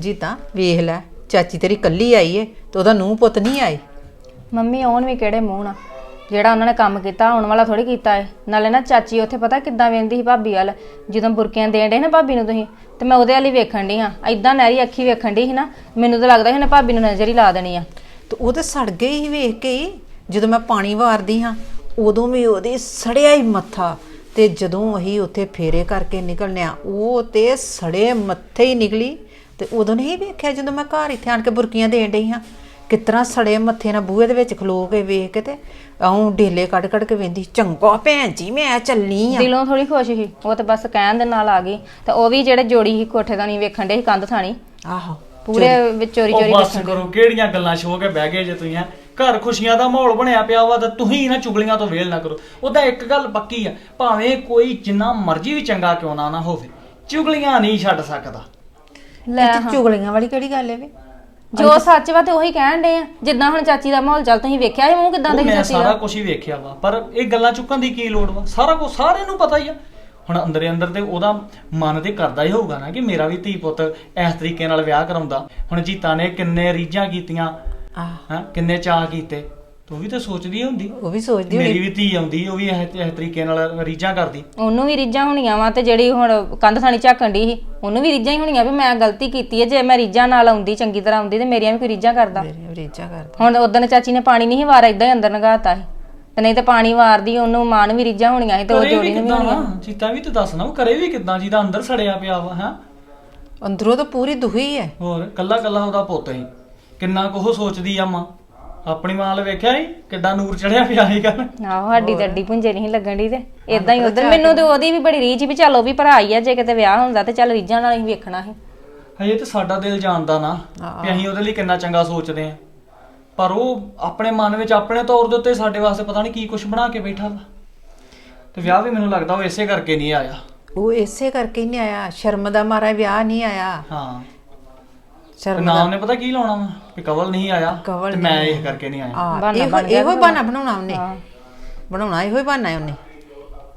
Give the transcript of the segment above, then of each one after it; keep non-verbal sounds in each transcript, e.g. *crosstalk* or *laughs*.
ਜੀਤਾ ਵੇਖ ਲੈ ਚਾਚੀ ਤੇਰੀ ਕੱਲੀ ਆਈ ਏ ਤੇ ਉਹਦਾ ਨੂੰਹ ਪੁੱਤ ਨਹੀਂ ਆਏ। ਮੰਮੀ ਆਉਣ ਵੀ ਕਿਹੜੇ ਮੂੰਹ ਨਾਲ ਜਿਹੜਾ ਉਹਨਾਂ ਨੇ ਕੰਮ ਕੀਤਾ ਆਉਣ ਵਾਲਾ ਥੋੜੀ ਕੀਤਾ ਏ। ਨਾਲੇ ਨਾ ਚਾਚੀ ਉੱਥੇ ਪਤਾ ਕਿੱਦਾਂ ਵੇਂਦੀ ਸੀ ਭਾਬੀ ਵੱਲ? ਜਦੋਂ ਬੁਰਕੀਆਂ ਦੇਣ ਡੇ ਨਾ ਭਾਬੀ ਨੂੰ ਤੁਸੀਂ ਤੇ ਮੈਂ ਉਹਦੇ ਵਾਲੀ ਵੇਖਣ ਡਈ ਹਾਂ। ਐਦਾਂ ਨਹਿਰੀ ਅੱਖੀ ਵੇਖਣ ਡਈ ਸੀ ਨਾ ਮੈਨੂੰ ਤਾਂ ਲੱਗਦਾ ਸੀ ਉਹਨੇ ਭਾਬੀ ਨੂੰ ਨਜ਼ਰ ਹੀ ਲਾ ਦੇਣੀ ਆ। ਤੇ ਉਹ ਤੇ ਸੜ ਗਈ ਹੀ ਵੇਖ ਕੇ ਹੀ ਜਦੋਂ ਮੈਂ ਪਾਣੀ ਵਾਰਦੀ ਹਾਂ ਉਦੋਂ ਵੀ ਉਹਦੇ ਸੜਿਆ ਹੀ ਮੱਥਾ। ਤੇ ਜਦੋਂ ਅਸੀਂ ਉੱਥੇ ਫੇਰੇ ਕਰਕੇ ਨਿਕਲਨਿਆ ਉਹ ਤੇ ਸੜੇ ਮੱਥੇ ਹੀ ਨਿਕਲੀ। ਤੇ ਉਦੋਂ ਨਹੀਂ ਵੇਖਿਆ ਜਦੋਂ ਮੈਂ ਘਰ ਇੱਥੇ ਆਣ ਕੇ ਬੁਰਕੀਆਂ ਦੇਣ ਡਈ ਹਾਂ। ਕਿਤਨਾ ਸੜੇ ਮੱਥੇ ਨਾਲ ਬੂਹੇ ਦੇ ਵਿੱਚ ਖਲੋ ਕੇ ਵੇਖ ਕੇ ਤੇ ਆਉਂ ਢੇਲੇ ਕੱਢ ਕੱਢ ਕੇ ਵੇਂਦੀ ਚੰਗਾ ਭੈਣ ਜੀ ਮੈਂ ਚੱਲਨੀ ਆ। ਦਿਲੋਂ ਥੋੜੀ ਖੁਸ਼ ਸੀ। ਉਹ ਤੇ ਬਸ ਕਹਿਣ ਦੇ ਨਾਲ ਆ ਗਈ। ਤੇ ਉਹ ਵੀ ਜਿਹੜੇ ਜੋੜੀ ਸੀ ਕੋਠੇ ਦਾ ਨਹੀਂ ਵੇਖਣ ਡੇ ਸੀ ਕੰਧ ਥਾਣੀ। ਆਹੋ ਪੂਰੇ ਵਿੱਚ ਚੋਰੀ ਉਹ ਚੋਰੀ ਬਸ ਕਰੋ ਕਿਹੜੀਆਂ ਗੱਲਾਂ ਛੋ ਕੇ ਬਹਿ ਗਏ ਜੇ ਤੁਸੀਂ ਹੈਂ? ਘਰ ਖੁਸ਼ੀਆਂ ਦਾ ਮਾਹੌਲ ਬਣਿਆ ਪਿਆ ਵਾ ਤਾਂ ਤੁਸੀਂ ਨਾ ਚੁਗਲੀਆਂ ਤੋਂ ਵੇਲ ਨਾ ਕਰੋ। ਉਹਦਾ ਇੱਕ ਗੱਲ ਪੱਕੀ ਆ ਭਾਵੇਂ ਕੋਈ ਜਿੰਨਾ ਮਰਜ਼ੀ ਵੀ ਚੰਗਾ ਕਿਉਂ ਨਾ ਨਾ ਹੋਵੇ ਚੁਗਲੀਆਂ ਨਹੀਂ ਛੱਡ ਸਕਦਾ। ਲੈ ਇਹ ਤੇ ਚੁਗਲੀਆਂ ਵਾਲੀ ਕਿਹੜੀ ਗੱਲ ਹੈ ਵੇ? ਜੋ ਸੱਚ ਵਾ ਤੇ ਉਹੀ ਕਹਿਣ ਡੇ ਆ। ਜਿੱਦਾਂ ਹੁਣ ਚਾਚੀ ਦਾ ਮਾਹੌਲ ਚੱਲ ਤੁਸੀਂ ਵੇਖਿਆ ਸੀ ਮੂੰਹ ਕਿਦਾਂ ਉਹ ਦੇ ਸੀ ਮੈਂ ਚਾਚੀ ਸਾਰਾ ਦਾ ਕੁਝ ਹੀ ਵੇਖਿਆ ਵਾ ਪਰ ਇਹ ਗੱਲਾਂ ਚੁੱਕਣ ਦੀ ਕੀ ਲੋੜ ਵਾ? ਸਾਰਾ ਕੁਝ ਸਾਰਿਆਂ ਨੂੰ ਪਤਾ ਹੀ ਆ। ਹੁਣ ਅੰਦਰੇ ਅੰਦਰ ਤੇ ਉਹਦਾ ਮਨ ਤੇ ਕਰਦਾ ਹੀ ਹੋਊਗਾ ਨਾ ਕਿ ਮੇਰਾ ਵੀ ਧੀ ਪੁੱਤ ਇਸ ਤਰੀਕੇ ਨਾਲ ਵਿਆਹ ਕਰਾਉਂਦਾ। ਹੁਣ ਜੀਤਾ ਨੇ ਕਿੰਨੇ ਰੀਝਾਂ ਕੀਤੀਆਂ ਆਹ। ਹਾਂ ਕਿੰਨੇ ਚਾਹ ਕੀਤੇ। ਤੂੰ ਵੀ ਤਾਂ ਸੋਚਦੀ ਹੁੰਦੀ। ਉਹ ਵੀ ਸੋਚਦੀ ਮੇਰੀ ਹੋਣੀ। ਵੀ ਧੀ ਆਉਂਦੀ ਉਹ ਵੀ ਇਸ ਇਸ ਤਰੀਕੇ ਨਾਲ ਰੀਝਾਂ ਕਰਦੀ। ਉਹਨੂੰ ਵੀ ਰੀਝਾਂ ਹੋਣੀਆਂ ਵਾ ਤੇ ਜਿਹੜੀ ਹੁਣ ਕੰਧ ਥਾਣੀ ਝਾਕਣ ਦੀ ਸੀ ਉਹਨੂੰ ਵੀ ਰੀਝਾਂ ਹੀ ਹੋਣੀਆਂ ਵੀ ਮੈਂ ਗਲਤੀ ਕੀਤੀ ਹੈ ਜੇ ਮੈਂ ਰੀਝਾਂ ਨਾਲ ਆਉਂਦੀ ਚੰਗੀ ਤਰ੍ਹਾਂ ਆਉਂਦੀ ਤੇ ਮੇਰੀਆਂ ਵੀ ਕੋਈ ਰੀਝਾਂ ਕਰਦਾ। ਮੇਰੇ ਰੀਝਾਂ ਕਰਦਾ। ਹੁਣ ਉਦੋਂ ਚਾਚੀ ਨੇ ਪਾਣੀ ਨਹੀਂ ਵਾਰਾ ਇਦਾਂ ਹੀ ਅੰਦਰ ਨਗਾਤਾ ਸੀ। ਤੇ ਨਹੀਂ ਤੇ ਪਾਣੀ ਵਾਰਦੀ ਉਹਨੂੰ ਮਾਂ ਨੂੰ ਵੀ ਰੀਝਾਂ ਹੋਣੀਆਂ ਸੀ ਤੇ ਉਹ ਕਰੇ ਜੋੜੀ ਵੀ ਨੂੰ ਵੀ ਕਿੱਦਾਂ ਹੋਣੀਆਂ। ਵਾ? ਤੇ ਦੱਸ ਨਾ ਉਹ ਕਰੇ ਵੀ ਕਿੱਦਾਂ? ਜਿਹਦਾ ਅੰਦਰ ਸੜਿਆ ਪਿਆ ਵਾ ਹਾਂ? ਅੰਦਰੋਂ ਤਾਂ ਪੂਰੀ ਦੁਖੀ ਹੈ। ਹੋਰ ਕੱਲਾ ਕੱਲਾ ਉਹਦਾ ਪੁੱਤ ਸੀ। ਕਿੰਨਾ ਕੁ ਸੋਚਦੀ ਆ ਮਾਂ। ਆਪਣੀ ਮਾਂ ਵੱਲ ਵੇਖਿਆ ਸੀ? ਕਿੱਡਾ ਨੂਰ ਚੜਿਆ ਪਿਆ ਸੀਗਾ ਆਹੋ ਸਾਡੀ ਤਾਂ ਅੱਡੀ ਪੁੰਜੇ ਨਹੀਂ ਲੱਗਣ ਦੀ ਤੇ। ਇਦਾਂ ਹੀ ਉਧਰ ਮੈਨੂੰ ਤੇ ਉਹਦੀ ਵੀ ਬੜੀ ਰੀਝ ਸੀ ਵੀ ਚੱਲ ਉਹ ਵੀ ਭਰਾ ਹੀ ਆ ਜੇ ਕਿਤੇ ਵਿਆਹ ਹੁੰਦਾ ਤੇ ਚੱਲ ਰੀਝਾਂ ਨਾਲ ਹੀ ਵੇਖਣਾ ਸੀ। ਹਜੇ ਤੇ ਸਾਡਾ ਦਿਲ ਜਾਣਦਾ ਨਾ ਵੀ ਅਸੀਂ ਉਹਦੇ ਲਈ ਕਿੰਨਾ ਚੰਗਾ ਸੋਚਦੇ ਆ ਪਰ ਉਹ ਆਪਣੇ ਮਨ ਵਿੱਚ ਆਪਣੇ ਤੌਰ ਦੇ ਉੱਤੇ ਸਾਡੇ ਵਾਸਤੇ ਪਤਾ ਨਹੀਂ ਕੀ ਕੁਝ ਬਣਾ ਕੇ ਬੈਠਾ ਵਾ। ਤੇ ਵਿਆਹ ਵੀ ਮੈਨੂੰ ਲੱਗਦਾ ਉਹ ਇਸੇ ਕਰਕੇ ਨਹੀਂ ਆਇਆ। ਉਹ ਇਸੇ ਕਰਕੇ ਹੀ ਨਹੀਂ ਆਇਆ। ਸ਼ਰਮ ਦਾ ਮਾਰਾ ਵਿਆਹ ਨਹੀਂ ਆਇਆ। ਹਾਂ। ਸ਼ਰਮ ਨਾਮ ਨੇ ਪਤਾ ਕੀ ਲਾਉਣਾ ਵਾ? ਕਿ ਕਵਲ ਨਹੀਂ ਆਇਆ ਕਵਲ ਤੇ ਮੈਂ ਇਹ ਕਰਕੇ ਨਹੀਂ ਆਇਆ। ਆ ਇਹੋ ਇਹੋ ਹੀ ਬਹਾਨਾ ਬਣਾਉਣਾ ਉਹਨੇ। ਹਾਂ। ਬਣਾਉਣਾ ਇਹੋ ਹੀ ਬਹਾਨਾ ਹੈ ਉਹਨੇ।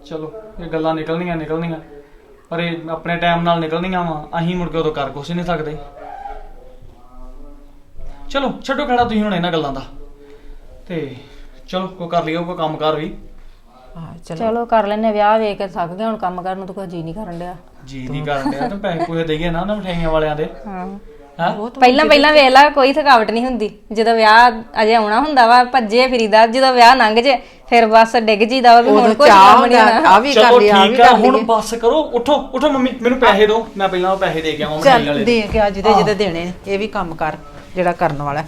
ਚਲੋ ਇਹ ਗੱਲਾਂ ਨਿਕਲਣੀਆਂ ਨਿਕਲਣੀਆਂ। ਪਰ ਇਹ ਆਪਣੇ ਟਾਈਮ ਨਾਲ ਨਿਕਲਣੀਆਂ ਵਾ ਅਸੀਂ ਮੁੜ ਕੇ ਉਦੋਂ ਕਰ ਕੁਛ ਨਹੀਂ ਸਕਦੇ। ਚਲੋ ਛੱਡੋ ਖੜਾ ਤੁਸੀਂ ਹੁਣ ਇਹਨਾਂ ਗੱਲਾਂ ਦਾ। ਤੇ ਚਲੋ ਕੋ ਕਰ ਲਿਓ ਕੋ ਕੰਮ ਕਰ ਵੀ। ਆ ਚਲੋ। ਚਲੋ ਕਰ ਲੈਨੇ ਵਿਆਹ ਵੇਖ ਕੇ ਥੱਕ ਗਏ ਹੁਣ ਕੰਮ ਕਰਨ ਨੂੰ ਤਾਂ ਕੋਈ ਜੀ ਨਹੀਂ ਕਰਨ ਡਿਆ। ਜੀ ਨਹੀਂ ਕਰਨ ਡਿਆ ਤੇ ਪੈਸੇ ਪੂਸੇ ਦੇਈਏ ਨਾ ਨਾ ਮਠਿਆਈਆਂ ਵਾਲਿਆਂ ਦੇ। ਹਾਂ। ਹਾਂ? ਪਹਿਲਾਂ ਪਹਿਲਾਂ ਵੇਖ ਲਾ ਕੋਈ ਥਕਾਵਟ ਨਹੀਂ ਹੁੰਦੀ। ਜਦੋਂ ਵਿਆਹ ਅਜੇ ਆਉਣਾ ਹੁੰਦਾ ਵਾ ਭੱਜੇ ਫਿਰੀਦਾ ਜਦੋਂ ਵਿਆਹ ਲੰਘ ਜੇ ਫਿਰ ਬਸ ਡਿੱਗ ਜੀਦਾ ਵਾ ਵੀ ਹੁਣ ਕੋਈ ਚਾਹ ਕੰਮ ਨਹੀਂ ਹੋਣਾ। ਆ ਵੀ ਕਰ ਚਲੋ ਲਿਆ ਆ ਵੀ ਠੀਕ ਆ ਕਰ ਹੁਣ ਲਿਆ ਬੱਸ ਕਰੋ ਉਠੋ ਉਠੋ ਮੰਮੀ ਮੈਨੂੰ ਪੈਸੇ ਦਿਓ ਮੈਂ ਪਹਿਲਾਂ ਉਹ ਪੈਸੇ ਦੇ ਕੇ ਆਵਾਂ ਮਠਿਆਈ ਚੱਲ ਵਾਲੇ ਦੇ ਕੇ ਅੱਜ ਦੇ ਜਿਹਦੇ ਦੇਣੇ ਨੇ, ਇਹ ਵੀ ਕੰਮ ਕਰ ਜਿਹੜਾ ਕਰਨ ਵਾਲਾ ਹੈ।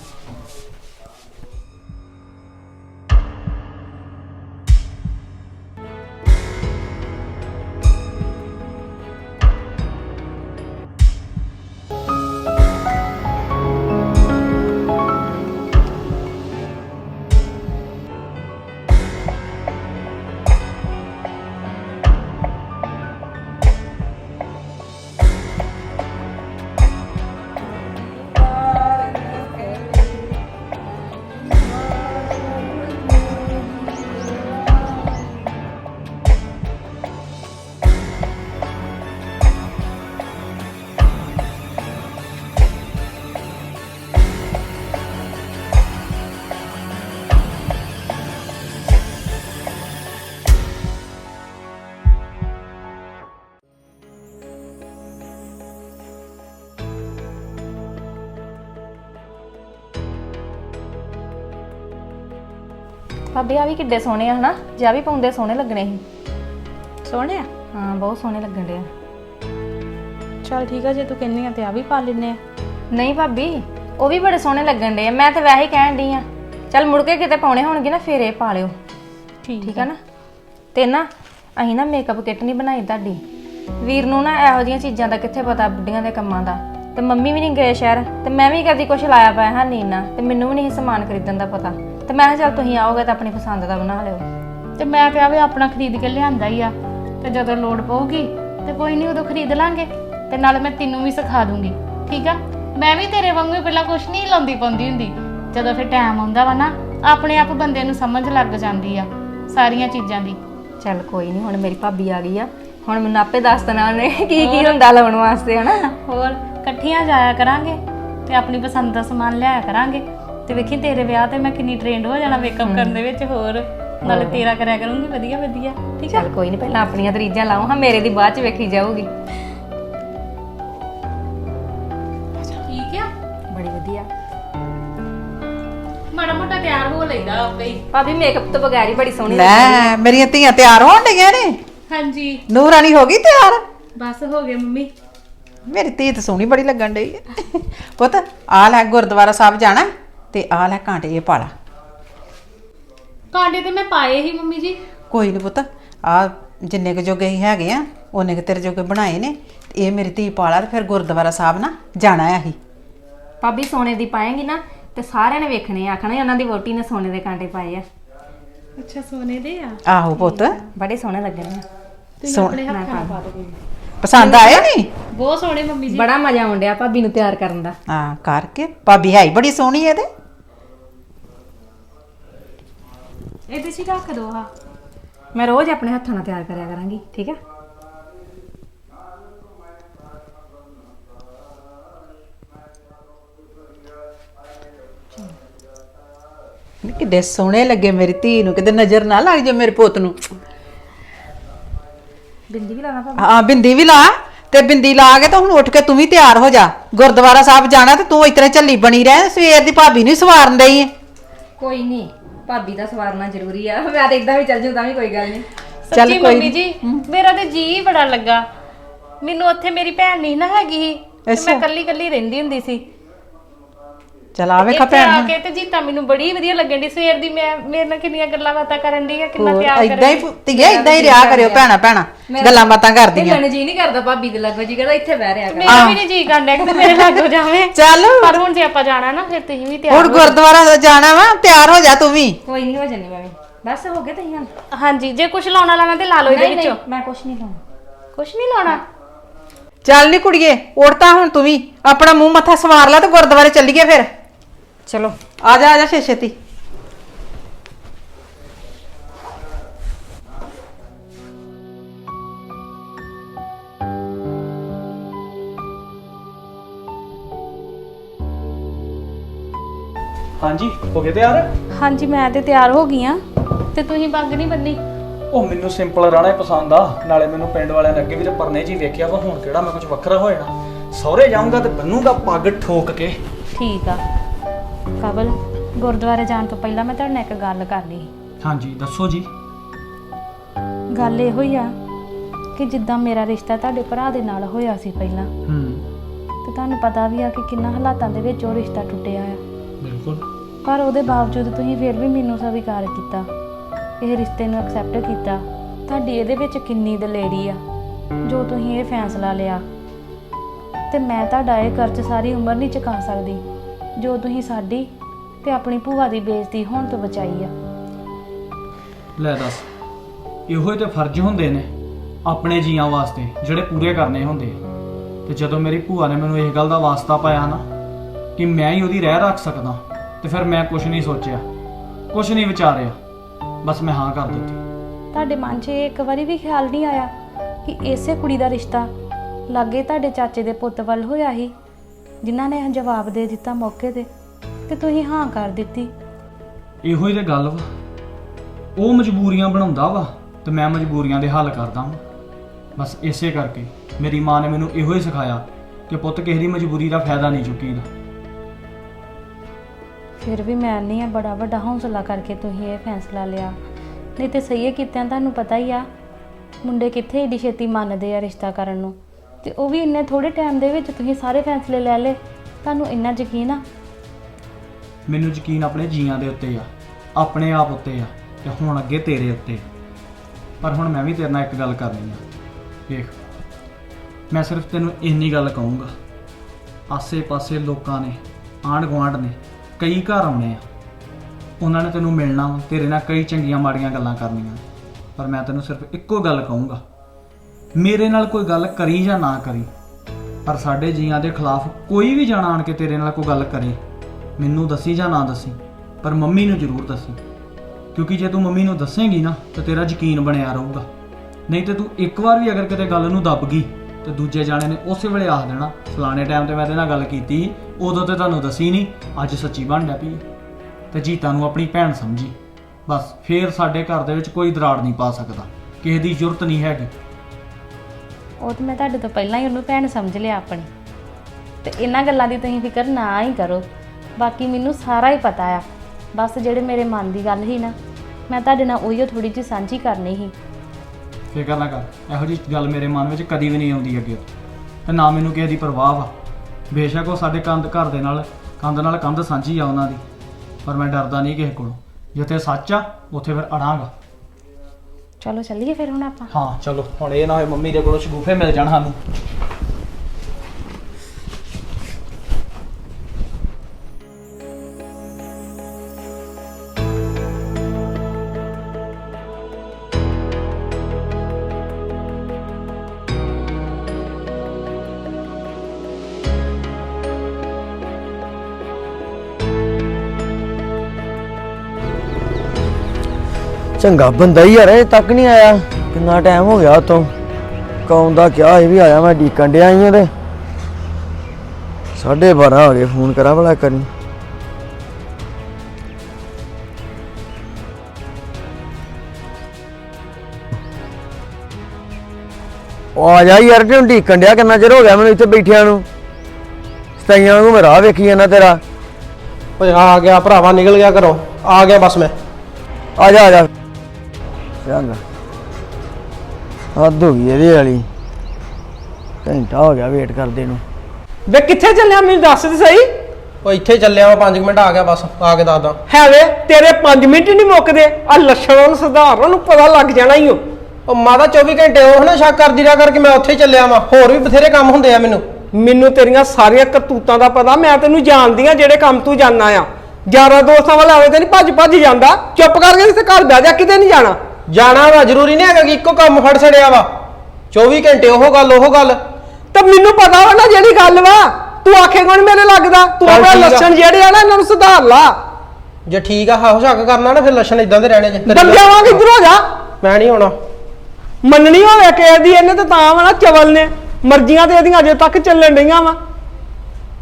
ਭਾਬੀ ਆ ਵੀ ਕਿੱਡੇ ਸੋਹਣੇ ਆ ਹਨਾ? ਜਾਂ ਵੀ ਪਾਉਂਦੇ ਸੋਹਣੇ ਲੱਗਣੇ ਸੀ। ਸੋਹਣੇ ਆ? ਹਾਂ ਬਹੁਤ ਸੋਹਣੇ ਲੱਗਣ ਡੇ ਆ। ਚਲ ਠੀਕ ਆ ਜੇ ਤੂੰ ਕਹਿੰਨੀ ਆ ਤੇ ਆ ਵੀ ਪਾ ਲੈਨੇ ਆ। ਨਹੀਂ ਭਾਬੀ ਉਹ ਵੀ ਬੜੇ ਸੋਹਣੇ ਲੱਗਣ ਡੇ ਆ। ਮੈਂ ਤਾਂ ਵੈਸੇ ਹੀ ਕਹਿਣ ਡਈ ਆ ਚੱਲ ਮੁੜ ਕੇ ਕਿਤੇ ਪਾਉਣੇ ਹੋਣਗੇ ਨਾ ਫੇਰ ਇਹ ਪਾ ਲਿਓ। ਠੀਕ ਆ। ਨਾ? ਤੇ ਨਾ ਅਸੀਂ ਨਾ ਮੇਕਅਪ ਕਿੱਟ ਨਹੀਂ ਬਣਾਈ ਤੁਹਾਡੀ। ਵੀਰ ਨੂੰ ਨਾ ਇਹੋ ਜਿਹੀਆਂ ਚੀਜ਼ਾਂ ਦਾ ਕਿੱਥੇ ਪਤਾ ਬੁੱਢੀਆਂ ਦੇ ਕੰਮਾਂ ਦਾ। ਤੇ ਮੰਮੀ ਵੀ ਨਹੀਂ ਗਏ ਸ਼ਹਿਰ ਤੇ ਮੈਂ ਵੀ ਕਦੀ ਕੁਝ ਲਾਇਆ ਪਾਇਆ ਹਾਂ ਨਹੀਂ ਨਾ ਤੇ ਮੈਨੂੰ ਵੀ ਨਹੀਂ ਸਮਾਨ ਖਰੀਦਣ ਦਾ ਪਤਾ। ਤੇ ਮੈਂ ਕਿਹਾ ਚੱਲ ਤੁਸੀਂ ਆਓਗੇ ਤਾਂ ਆਪਣੀ ਪਸੰਦ ਦਾ ਬਣਾ ਲਿਓ। ਤੇ ਮੈਂ ਕਿਹਾ ਵੀ ਆਪਣਾ ਖਰੀਦ ਕੇ ਲਿਆਂਦਾ ਹੀ ਆ। ਤੇ ਜਦੋਂ ਲੋੜ ਪਊਗੀ ਤੇ ਕੋਈ ਨਹੀਂ ਉਦੋਂ ਖਰੀਦ ਲਾਂਗੇ। ਤੇ ਨਾਲ ਮੈਂ ਤੈਨੂੰ ਵੀ ਸਿਖਾ ਦੂੰਗੀ ਠੀਕ ਆ? ਮੈਂ ਵੀ ਤੇਰੇ ਵਾਂਗੂ ਹੀ ਪਹਿਲਾਂ ਕੁਛ ਨਹੀਂ ਲਾਉਂਦੀ ਪਾਉਂਦੀ ਹੁੰਦੀ। ਜਦੋਂ ਫਿਰ ਟਾਈਮ ਆਉਂਦਾ ਵਾ ਨਾ ਆਪਣੇ ਆਪ ਬੰਦੇ ਨੂੰ ਸਮਝ ਲੱਗ ਜਾਂਦੀ ਆ ਸਾਰੀਆਂ ਚੀਜ਼ਾਂ ਦੀ। ਚੱਲ ਕੋਈ ਨਹੀਂ ਹੁਣ ਮੇਰੀ ਭਾਬੀ ਆ ਗਈ ਆ। ਹੁਣ ਮੈਨੂੰ ਆਪੇ ਦੱਸ ਦੇਣਾ ਉਹਨੇ *laughs* ਕੀ ਕੀ ਹੁੰਦਾ ਲਾਉਣ ਵਾਸਤੇ ਹਨਾ? ਹੋਰ ਇਕੱਠੀਆਂ ਜਾਇਆ ਕਰਾਂਗੇ ਤੇ ਆਪਣੀ ਪਸੰਦ ਦਾ ਸਮਾਨ ਲਿਆਇਆ ਕਰਾਂਗੇ। ਤੇ ਵੇਖੀ ਤੇਰੇ ਵਿਆਹ ਤੇ ਮੈਂ ਕਿੰਨੀ ਟ੍ਰੇਨਡ ਹੋ ਜਾਣਾ ਮੇਕਅਪ ਕਰਨ ਦੇ ਵਿੱਚ ਹੋਰ। ਨਾਲੇ ਤੇਰਾ ਕਰਿਆ ਕਰੂੰਗੀ ਵਧੀਆ ਵਧੀਆ। ਠੀਕ ਚੱਲ ਕੋਈ ਨਹੀਂ ਪਹਿਲਾਂ ਆਪਣੀਆਂ ਤਰੀਜਾਂ ਲਾਓ ਹਾਂ ਮੇਰੇ ਦੀ ਬਾਅਦ ਚ ਵੇਖੀ ਜਾਊਗੀ। ਠੀਕ ਆ? ਬੜੀ ਵਧੀਆ। ਮਾੜਾ ਮੋਟਾ ਤਿਆਰ ਹੋ ਲੈਂਦਾ ਆਪੇ ਹੀ। ਭਾਬੀ ਮੇਕਅਪ ਤੋਂ ਬਗੈਰ ਹੀ ਬੜੀ ਸੋਹਣੀ ਲੈ ਮੇਰੀਆਂ ਧੀਆਂ ਤਿਆਰ ਹੋਣ ਡਈਆਂ ਨੇ? ਹਾਂਜੀ। ਨੂਰਾਨੀ ਹੋ ਗਈ ਤਿਆਰ? ਬਸ ਹੋ ਗਏ ਮੰਮੀ। ਮੇਰੀ ਧੀ ਤਾਂ ਸੋਹਣੀ ਬੜੀ ਲੱਗਣ ਡਈ ਹੈ। ਪੁੱਤ ਆ ਲੈ ਗੁਰਦੁਆਰਾ ਸਾਹਿਬ ਜਾਣਾ। ਤੇ ਆ ਲੈ ਕਾਂਟੇ ਇਹ ਪਾਲਾ ਕਾਂਡੇ ਤੇ ਮੈਂ ਪਾਏ ਹੀ ਮੰਮੀ ਜੀ। ਕੋਈ ਨਹੀਂ ਪੁੱਤ ਆ ਜਿੰਨੇ ਕੁ ਜੋਗੇ ਹੀ ਹੈਗੇ ਆ ਉਹਨੇ ਕੁ ਤੇਰੇ ਜੋਗੇ ਬਣਾਏ ਨੇ ਤੇ ਇਹ ਮੇਰੀ ਧੀ ਪਾਲਾ ਤੇ ਫਿਰ ਗੁਰਦੁਆਰਾ ਸਾਹਿਬ ਨਾ ਜਾਣਾ ਆ ਹੀ ਭਾਬੀ ਸੋਨੇ ਦੀ ਪਾਏਗੀ ਨਾ ਤੇ ਸਾਰਿਆਂ ਨੇ ਵੇਖਣੇ ਆ, ਆਖਣਾ ਉਹਨਾਂ ਦੀ ਵੋਟੀ ਨੇ ਸੋਨੇ ਦੇ ਕਾਂਟੇ ਪਾਏ ਆ। ਅੱਛਾ ਸੋਨੇ ਦੇ ਆ? ਆਹੋ ਪੁੱਤ। ਬੜੇ ਸੋਹਣੇ ਲੱਗਣੇ ਆ। ਤੁਸੀਂ ਸੋਹਣੇ ਆਪਣੇ ਹੱਥਾਂ ਨਾਲ ਪਾ ਦੋਗੇ ਪਸੰਦ ਆਏ ਨਹੀਂ? ਬਹੁਤ ਸੋਹਣੇ ਮੰਮੀ ਜੀ। ਬੜਾ ਮਜ਼ਾ ਆਉਣ ਡਿਆ ਭਾਬੀ ਨੂੰ ਤਿਆਰ ਕਰਨ ਦਾ। ਹਾਂ ਕਰਕੇ। ਭਾਬੀ ਹੈ ਹੀ ਬੜੀ ਸੋਹਣੀ ਇਹਦੇ। ਇਹਦੇ 'ਚ ਹੀ ਰੱਖ ਦੋ ਹਾਂ ਮੈਂ ਰੋਜ਼ ਆਪਣੇ ਹੱਥਾਂ ਨਾਲ ਤਿਆਰ ਕਰਿਆ ਕਰਾਂਗੀ ਠੀਕ ਹੈ ਕਿੱਡੇ ਸੋਹਣੇ ਲੱਗੇ ਮੇਰੀ ਧੀ ਨੂੰ ਕਿਤੇ ਨਜ਼ਰ ਨਾ ਲੱਗ ਜਾ ਮੇਰੇ ਪੁੱਤ ਨੂੰ। ਬਿੰਦੀ ਵੀ ਲਾਣਾ ਭਾਬੀ? ਹਾਂ ਬਿੰਦੀ ਵੀ ਲਾ ਤੇ ਬਿੰਦੀ ਲਾ ਕੇ ਤਾਂ ਹੁਣ ਉੱਠ ਕੇ ਤੂੰ ਵੀ ਤਿਆਰ ਹੋ ਜਾ। ਗੁਰਦੁਆਰਾ ਸਾਹਿਬ ਜਾਣਾ ਤੇ ਤੂੰ ਇਤਨੇ ਝੱਲੀ ਬਣੀ ਰਹਿ ਸਵੇਰ ਦੀ ਭਾਬੀ ਨੂੰ ਹੀ ਸਵਾਰਨ ਏ। ਕੋਈ ਨਹੀਂ ਭਾਬੀ ਦਾ ਸਵਾਰਨਾ ਜ਼ਰੂਰੀ ਆ। ਮੈਂ ਤਾਂ ਇਦਾਂ ਵੀ ਚੱਲ ਜੂ ਤਾਂ ਵੀ ਕੋਈ ਗੱਲ ਨਹੀਂ ਚੱਲ ਸੱਚੀ ਕੋਈ ਮੰਮੀ ਜੀ ਮੇਰਾ ਤੇ ਜੀ ਬੜਾ ਲੱਗਾ। ਮੈਨੂੰ ਉੱਥੇ ਮੇਰੀ ਭੈਣ ਨਹੀਂ ਨਾ ਹੈਗੀ। ਸੀ ਤੇ ਅੱਛਾ। ਮੈਂ ਕੱਲੀ ਕੱਲੀ ਰਹਿੰਦੀ ਹੁੰਦੀ ਸੀ। ਚਲ ਆਵੇ ਖਾ ਇੱਥੇ ਆ ਭੈਣ ਕੇ ਤੇ ਜੀਤਾ ਮੈਨੂੰ ਬੜੀ ਵਧੀਆ ਲੱਗਣ ਦੀ ਸਵੇਰ ਦੀ ਮੈਂ ਮੇਰੇ ਨਾਲ ਕਿੰਨੀਆਂ ਗੱਲਾਂ ਬਾਤਾਂ ਕਰਨ ਦੀ ਆ ਕਿੰਨਾ ਪਿਆਰ ਇਦਾਂ ਕਰਨ ਹੀ ਧੀਏ ਇਦਾਂ ਹੀ ਰਿਹਾ ਕਰਿਓ ਭੈਣਾ ਭੈਣਾ ਗੱਲਾਂ ਬਾਤਾਂ ਕਰਦੀਆਂ। ਢਿੱਲਣ ਜੀ ਨਹੀਂ ਕਰਦਾ ਭਾਬੀ ਦੇ ਲੱਗੋ ਜੀ ਕਹਿੰਦਾ ਇੱਥੇ ਬਹਿ ਰਿਆ ਕਰ। ਮੇਰਾ ਵੀ ਨਹੀਂ ਜੀ ਕਰਦਾ ਕਿ ਤੂੰ ਮੇਰੇ ਲਾਗੋ ਜਾਵੇਂ। ਚੱਲ। ਪਰ ਹੁਣ ਜੇ ਆਪਾਂ ਜਾਣਾ ਨਾ ਫਿਰ ਤੁਸੀਂ ਵੀ ਤਿਆਰ ਹੁਣ ਗੁਰਦੁਆਰਾ ਜਾਣਾ ਵਾ ਤਿਆਰ ਹੋ ਜਾ ਤੂੰ ਵੀ। ਕੋਈ ਨਹੀਂ ਹੋ ਜੰਨੀ ਮੈਂ ਵੀ। ਬਸ ਹੋ ਗਏ ਤੁਸੀਂ ਹੁਣ? ਹਾਂਜੀ ਜੇ ਕੁਝ ਲਾਉਣਾ ਲਾਣਾ ਤੇ ਲਾ ਲਓ ਇਹਦੇ ਨਹੀਂ ਵਿੱਚੋਂ। ਨਹੀਂ ਮੈਂ ਕੁਛ ਨਹੀਂ ਲਾਉਣਾ। ਕੁਝ ਨਹੀਂ ਲਾਉਣਾ? ਚੱਲ ਨੀ ਕੁੜੀਏ ਉੜਤਾ ਹੁਣ ਤੂੰ ਵੀ। ਆਪਣਾ ਮੂੰਹ ਮੱਥਾ ਸਵਾਰ ਲੈ ਤੇ ਗੁਰਦੁਆਰੇ ਚੱਲੀਏ ਫਿਰ। ਚਲੋ ਆ ਜਾ ਆ ਜਾ ਛੇ ਛੇਤੀ। ਹਾਂਜੀ ਹੋ ਗਏ ਤਿਆਰ? ਹਾਂਜੀ ਮੈਂ ਤੇ ਤਿਆਰ ਹੋ ਗਈ ਆ ਤੇ ਤੁਸੀਂ ਪੱਗ ਨਹੀਂ ਬੰਨੀ ਉਹ ਮੈਨੂੰ ਸਿੰਪਲ ਰਹਿਣਾ ਹੀ ਪਸੰਦ ਆ। ਨਾਲੇ ਮੈਨੂੰ ਪਿੰਡ ਵਾਲਿਆਂ ਨੇ ਅੱਗੇ ਵੀ ਤੇ ਪਰਨੇ ਹੀ ਵੇਖਿਆ ਵਾ ਹੁਣ ਕਿਹੜਾ ਮੈਂ ਕੁਝ ਵੱਖਰਾ ਹੋ ਜਾਣਾ। ਸਹੁਰੇ ਜਾਊਂਗਾ ਤੇ ਬੰਨੂਗਾ ਪੱਗ ਠੋਕ ਕੇ। ਠੀਕ ਆ। ਕਬਲ ਗੁਰਦੁਆਰੇ ਜਾਣ ਤੋਂ ਪਹਿਲਾਂ ਮੈਂ ਤੁਹਾਡੇ ਨਾਲ ਇੱਕ ਗੱਲ ਕਰਨੀ ਸੀ। ਹਾਂਜੀ ਦੱਸੋ ਜੀ। ਗੱਲ ਇਹੋ ਹੀ ਆ ਕਿ ਜਿੱਦਾਂ ਮੇਰਾ ਰਿਸ਼ਤਾ ਤੁਹਾਡੇ ਭਰਾ ਦੇ ਨਾਲ ਹੋਇਆ ਸੀ ਪਹਿਲਾਂ ਹੂੰ। ਤੇ ਤੁਹਾਨੂੰ ਪਤਾ ਵੀ ਆ ਕਿ ਕਿੰਨਾ ਹਾਲਾਤਾਂ ਦੇ ਵਿੱਚ ਉਹ ਰਿਸ਼ਤਾ ਟੁੱਟਿਆ ਆ। ਬਿਲਕੁਲ। ਪਰ ਉਹਦੇ ਬਾਵਜੂਦ ਤੁਸੀਂ ਫਿਰ ਵੀ ਮੈਨੂੰ ਸਵੀਕਾਰ ਕੀਤਾ ਇਹ ਰਿਸ਼ਤੇ ਨੂੰ ਐਕਸੈਪਟ ਕੀਤਾ। ਤੁਹਾਡੀ ਇਹਦੇ ਵਿੱਚ ਕਿੰਨੀ ਦਲੇਰੀ ਆ ਜੋ ਤੁਸੀਂ ਇਹ ਫੈਸਲਾ ਲਿਆ। ਤੇ ਮੈਂ ਤੁਹਾਡਾ ਇਹ ਕਰਜ਼ ਸਾਰੀ ਉਮਰ ਨਹੀਂ ਚੁਕਾ ਸਕਦੀ। ਜੋ ਤੁਸੀਂ ਸਾਡੀ ਤੇ ਆਪਣੀ ਭੂਆ ਦੀ ਬੇਇੱਜ਼ਤੀ ਹੋਣ ਤੋਂ ਬਚਾਈ ਆ। ਲੈ ਦੱਸ ਇਹੋ ਹੀ ਤੇ ਫਰਜ਼ ਹੁੰਦੇ ਨੇ ਆਪਣੇ ਜੀਆਂ ਵਾਸਤੇ ਜਿਹੜੇ ਪੂਰੇ ਕਰਨੇ ਹੁੰਦੇ ਆ। ਤੇ ਜਦੋਂ ਮੇਰੀ ਭੂਆ ਨੇ ਮੈਨੂੰ ਇਸ ਗੱਲ ਦਾ ਵਾਸਤਾ ਪਾਇਆ ਨਾ ਕਿ ਮੈਂ ਹੀ ਉਹਦੀ ਰਹਿ ਰੱਖ ਸਕਦਾ ਤੇ ਫਿਰ ਮੈਂ ਕੁਝ ਨਹੀਂ ਸੋਚਿਆ ਕੁਝ ਨਹੀਂ ਵਿਚਾਰਿਆ ਬਸ ਮੈਂ ਹਾਂ ਕਰ ਦਿੱਤੀ। ਤੁਹਾਡੇ ਮਨ 'ਚ ਇਹ ਇੱਕ ਵਾਰੀ ਵੀ ਖਿਆਲ ਨਹੀਂ ਆਇਆ ਕਿ ਇਸੇ ਕੁੜੀ ਦਾ ਰਿਸ਼ਤਾ ਲਾਗੇ ਤੁਹਾਡੇ ਚਾਚੇ ਦੇ ਪੁੱਤ ਵੱਲ ਹੋਇਆ ਸੀ? ਜਿਨ੍ਹਾਂ ਨੇ ਜਵਾਬ ਦੇ ਦਿੱਤਾ ਮੌਕੇ ਤੇ ਤੇ ਤੁਸੀਂ ਹਾਂ ਕਰ ਦਿੱਤੀ। ਇਹੋ ਹੀ ਤੇ ਗੱਲ ਵਾ। ਉਹ ਮਜਬੂਰੀਆਂ ਬਣਾਉਂਦਾ ਵਾ ਤੇ ਮੈਂ ਮਜਬੂਰੀਆਂ ਦੇ ਹੱਲ ਕਰਦਾ ਹਾਂ ਬਸ ਇਸੇ ਕਰਕੇ ਮੇਰੀ ਮਾਂ ਨੇ ਮੈਨੂੰ ਇਹੋ ਹੀ ਸਿਖਾਇਆ ਕਿ ਪੁੱਤ ਕਿਸੇ ਦੀ ਮਜਬੂਰੀ ਦਾ ਫਾਇਦਾ ਨਹੀਂ ਚੁੱਕੀਦਾ। ਫਿਰ ਵੀ ਮੈਂ ਨਹੀਂ ਆ ਬੜਾ ਵੱਡਾ ਹੌਸਲਾ ਕਰਕੇ ਤੁਸੀਂ ਇਹ ਫੈਸਲਾ ਲਿਆ। ਨਹੀਂ ਤੇ ਸਹੀ ਕੀਤਿਆਂ ਤੁਹਾਨੂੰ ਪਤਾ ਹੀ ਆ ਮੁੰਡੇ ਕਿੱਥੇ ਏਡੀ ਛੇਤੀ ਮੰਨਦੇ ਆ ਰਿਸ਼ਤਾ ਕਰਨ ਨੂੰ। ਤੇ ਉਹ ਵੀ ਇੰਨੇ ਥੋੜੇ ਟਾਈਮ ਦੇ ਵਿੱਚ ਤੁਸੀਂ ਸਾਰੇ ਫੈਸਲੇ ਲੈ ਲਏ। ਤੁਹਾਨੂੰ ਇੰਨਾ ਯਕੀਨ ਆ? ਮੈਨੂੰ ਯਕੀਨ ਆਪਣੇ ਜੀਆਂ ਦੇ ਉੱਤੇ ਆ, ਆਪਣੇ ਆਪ ਉੱਤੇ ਆ ਤੇ ਹੁਣ ਅੱਗੇ ਤੇਰੇ ਉੱਤੇ ਪਰ ਹੁਣ ਮੈਂ ਵੀ ਤੇਰੇ ਨਾਲ ਇੱਕ ਗੱਲ ਕਰਨੀ ਆ। ਦੇਖ, ਮੈਂ ਸਿਰਫ ਤੈਨੂੰ ਇੰਨੀ ਗੱਲ ਕਹੂੰਗਾ। ਆਸੇ-ਪਾਸੇ ਲੋਕਾਂ ਨੇ ਆਂਢ ਗੁਆਂਢ ਨੇ, ਕਈ ਘਰ ਆਉਣੇ ਆ। ਉਹਨਾਂ ਨੇ ਤੈਨੂੰ ਮਿਲਣਾ ਤੇਰੇ ਨਾਲ ਕਈ ਚੰਗੀਆਂ ਮਾੜੀਆਂ ਗੱਲਾਂ ਕਰਨੀਆਂ। ਪਰ ਮੈਂ ਤੈਨੂੰ ਸਿਰਫ ਇੱਕੋ ਗੱਲ ਕਹੂੰਗਾ ਮੇਰੇ ਨਾਲ ਕੋਈ ਗੱਲ ਕਰੀ ਜਾਂ ਨਾ ਕਰੀ ਪਰ ਸਾਡੇ ਜੀਆਂ ਦੇ ਖਿਲਾਫ ਕੋਈ ਵੀ ਜਾਣਾ ਆਣ ਕੇ ਤੇਰੇ ਨਾਲ ਕੋਈ ਗੱਲ ਕਰੇ ਮੈਨੂੰ ਦੱਸੀ ਜਾਂ ਨਾ ਦੱਸੀ ਪਰ ਮੰਮੀ ਨੂੰ ਜ਼ਰੂਰ ਦੱਸੀ ਕਿਉਂਕਿ ਜੇ ਤੂੰ ਮੰਮੀ ਨੂੰ ਦੱਸੇਂਗੀ ਨਾ ਤਾਂ ਤੇਰਾ ਯਕੀਨ ਬਣਿਆ ਰਹੂਗਾ। ਨਹੀਂ ਤੇ ਤੂੰ ਇੱਕ ਵਾਰ ਵੀ ਅਗਰ ਕਿਤੇ ਗੱਲ ਨੂੰ ਦੱਬ ਗਈ ਤੇ ਦੂਜੇ ਜਾਣੇ ਨੇ ਉਸੇ ਵੇਲੇ ਆਖ ਦੇਣਾ ਫਲਾਣੇ ਟਾਈਮ ਤੇ ਮੈਂ ਇਹਦੇ ਨਾਲ ਗੱਲ ਕੀਤੀ ਸੀ, ਉਦੋਂ ਤੇ ਤੁਹਾਨੂੰ ਦੱਸੀ ਨਹੀਂ ਅੱਜ ਸੱਚੀ ਬਣ ਜਾ ਪਈ ਤੇ ਜੀਤਾ ਨੂੰ ਆਪਣੀ ਭੈਣ ਸਮਝੀ। ਬਸ ਫੇਰ ਸਾਡੇ ਘਰ ਦੇ ਵਿੱਚ ਕੋਈ ਦਰਾੜ ਨਹੀਂ ਪਾ ਸਕਦਾ ਕਿਸੇ ਦੀ ਜ਼ਰੂਰਤ ਨਹੀਂ ਹੈਗੀ। ਉਹ ਤਾਂ ਮੈਂ ਤੁਹਾਡੇ ਤੋਂ ਪਹਿਲਾਂ ਹੀ ਉਹਨੂੰ ਭੈਣ ਸਮਝ ਲਿਆ ਆਪਣੀ। ਤੇ ਇਹਨਾਂ ਗੱਲਾਂ ਦੀ ਤੁਸੀਂ ਫਿਕਰ ਨਾ ਹੀ ਕਰੋ। ਬਾਕੀ ਮੈਨੂੰ ਸਾਰਾ ਹੀ ਪਤਾ ਆ। ਬਸ ਜਿਹੜੇ ਮੇਰੇ ਮਨ ਦੀ ਗੱਲ ਸੀ ਨਾ, ਮੈਂ ਤੁਹਾਡੇ ਨਾਲ ਉਹੀਓ ਥੋੜੀ ਜਿਹੀ ਸਾਂਝੀ ਕਰਨੀ ਸੀ। ਫਿਕਰ ਨਾ ਕਰ। ਇਹੋ ਜਿਹੀ ਗੱਲ ਮੇਰੇ ਮਨ ਵਿੱਚ ਕਦੀ ਵੀ ਨਹੀਂ ਆਉਂਦੀ ਅੱਗੇ ਤੇ ਨਾ ਮੈਨੂੰ ਕਿਸੇ ਦੀ ਪਰਵਾਹ ਵਾ। ਬੇਸ਼ੱਕ ਉਹ ਸਾਡੇ ਕੰਧ ਘਰ ਦੇ ਨਾਲ, ਕੰਧ ਨਾਲ ਕੰਧ ਸਾਂਝੀ ਆ ਉਹਨਾਂ ਦੀ। ਪਰ ਮੈਂ ਡਰਦਾ ਨਹੀਂ ਕਿਸੇ ਕੋਲੋਂ। ਜਿੱਥੇ ਸੱਚ ਆ, ਉੱਥੇ ਫਿਰ ਅੜਾਂਗਾ। ਚਲੋ ਚੱਲੀਏ ਫਿਰ ਹੁਣ ਆਪਾਂ। ਹਾਂ, ਚਲੋ। ਹੁਣ ਇਹ ਨਾ ਹੋਏ ਮੰਮੀ ਦੇ ਕੋਲੋਂ ਸ਼ਗੂਫੇ ਮਿਲ ਜਾਣ ਸਾਨੂੰ। ਚੰਗਾ ਬੰਦਾ ਹੀ ਯਾਰ ਇਹ ਤੱਕ ਨਹੀਂ ਆਇਆ। ਕਿੰਨਾ ਟਾਈਮ ਹੋ ਗਿਆ ਉਤੋਂ ਕੌਣ ਦਾ ਕਿਹਾ ਇਹ ਵੀ ਆਇਆ ਮੈਂ ਡੀਕਣ ਡਿਆ ਆਈ ਉਹਦੇ। 12:30 ਹੋ ਗਏ ਫੋਨ ਕਰਾਂ ਭਲਾ ਕਰੀ ਉਹ ਆ ਜਾ ਯਾਰ ਤੈਨੂੰ ਡੀਕਣ ਡਿਆ ਕਿੰਨਾ ਚਿਰ ਹੋ ਗਿਆ ਮੈਨੂੰ ਇੱਥੇ ਬੈਠਿਆਂ ਨੂੰ। ਸਤਾਈਆਂ ਨੂੰ ਮੈਂ ਰਾਹ ਵੇਖੀ ਜਾਂਦਾ ਤੇਰਾ। ਓਏ ਆ ਗਿਆ ਭਰਾਵਾ ਨਿਕਲ ਗਿਆ ਘਰੋਂ। ਆ ਗਿਆ ਬਸ ਮੈਂ। ਆ ਜਾ ਆ ਜਾ। ਹੱਦ ਹੋ ਗਈ ਇਹਦੀ ਵਾਲੀ। ਘੰਟਾ ਹੋ ਗਿਆ ਵੇਟ ਕਰਦੇ ਨੂੰ। ਵੇ ਕਿੱਥੇ ਚੱਲਿਆ? ਮੈਨੂੰ ਦੱਸ ਤੇ ਸਹੀ। ਓ ਇੱਥੇ ਚੱਲਿਆ ਵਾ 5 ਮਿੰਟ ਆ ਗਿਆ ਬਸ ਆ ਕੇ ਦੱਸਦਾ। ਹੈ ਵੇ ਤੇਰੇ 5 ਮਿੰਟ ਨਹੀਂ ਮੁੱਕਦੇ। ਆ ਲੱਛਣਾਂ ਨੂੰ ਸੁਧਾਰਨ ਨੂੰ ਪਤਾ ਲੱਗ ਜਾਣਾ ਹੀ ਓ। ਉਹ ਮਾਤਾ 24 ਘੰਟੇ ਉਹ ਨਾ ਸ਼ੱਕ ਕਰਦੀ ਰਿਹਾ ਕਰਕੇ ਮੈਂ ਉੱਥੇ ਚੱਲਿਆ ਵਾਂ। ਹੋਰ ਵੀ ਬਥੇਰੇ ਕੰਮ ਹੁੰਦੇ ਆ ਮੈਨੂੰ। ਮੈਨੂੰ ਤੇਰੀਆਂ ਸਾਰੀਆਂ ਕਰਤੂਤਾਂ ਦਾ ਪਤਾ ਮੈਂ ਤੈਨੂੰ ਜਾਣਦੀ ਆ ਜਿਹੜੇ ਕੰਮ ਤੂੰ ਜਾਣਾ ਆ। ਯਾਰਾਂ ਦੋਸਤਾਂ ਵਾਲੇ ਆਵੇ ਤੇ ਨਹੀਂ ਭੱਜ ਭੱਜ ਜਾਂਦਾ। ਚੁੱਪ ਕਰਕੇ ਇੱਥੇ ਘਰ ਬਹਿ ਜਾ ਕਿਤੇ ਨਹੀਂ ਜਾਣਾ। ਜਾਣਾ ਵਾ ਜ਼ਰੂਰੀ ਨਹੀਂ ਹੈਗਾ ਕਿ ਇੱਕੋ ਕੰਮ ਫੜ ਛੜਿਆ ਵਾ। 24 ਘੰਟੇ ਉਹ ਗੱਲ ਉਹ ਗੱਲ। ਤੇ ਮੈਨੂੰ ਪਤਾ ਵਾ ਨਾ ਜਿਹੜੀ ਗੱਲ ਵਾ। ਤੂੰ ਆਖੇ ਕੋਣ ਮੇਰੇ ਲੱਗਦਾ। ਤੂੰ ਚੱਲ ਆਪਣਾ ਠੀਕ ਆ। ਲੱਛਣ ਜਿਹੜੇ ਆ ਨਾ ਇਹਨਾਂ ਨੂੰ ਸੁਧਾਰ ਲਾ। ਜੇ ਠੀਕ ਆ ਹਾਹੋ ਸ਼ੱਕ ਕਰਨਾ ਨਾ ਫਿਰ ਲੱਛਣ ਇਦਾਂ ਦੇ ਰਹਿਣੇ ਜੇ। ਬੰਦਿਆਵਾਂ ਕਿੱਧਰ ਹੋ ਜਾ। ਮੈਂ ਨਹੀਂ ਹੋਣਾ ਮੰਨਣੀ ਹੋਵੇ ਕਿਸੇ ਦੀ ਇਹਨੇ ਤੇ ਤਾਂ ਵਾ ਨਾ ਚਵਲ ਨੇ। ਮਰਜ਼ੀਆਂ ਤੇ ਇਹਦੀਆਂ ਅਜੇ ਤੱਕ ਚੱਲਣ ਡਈਆਂ ਵਾ।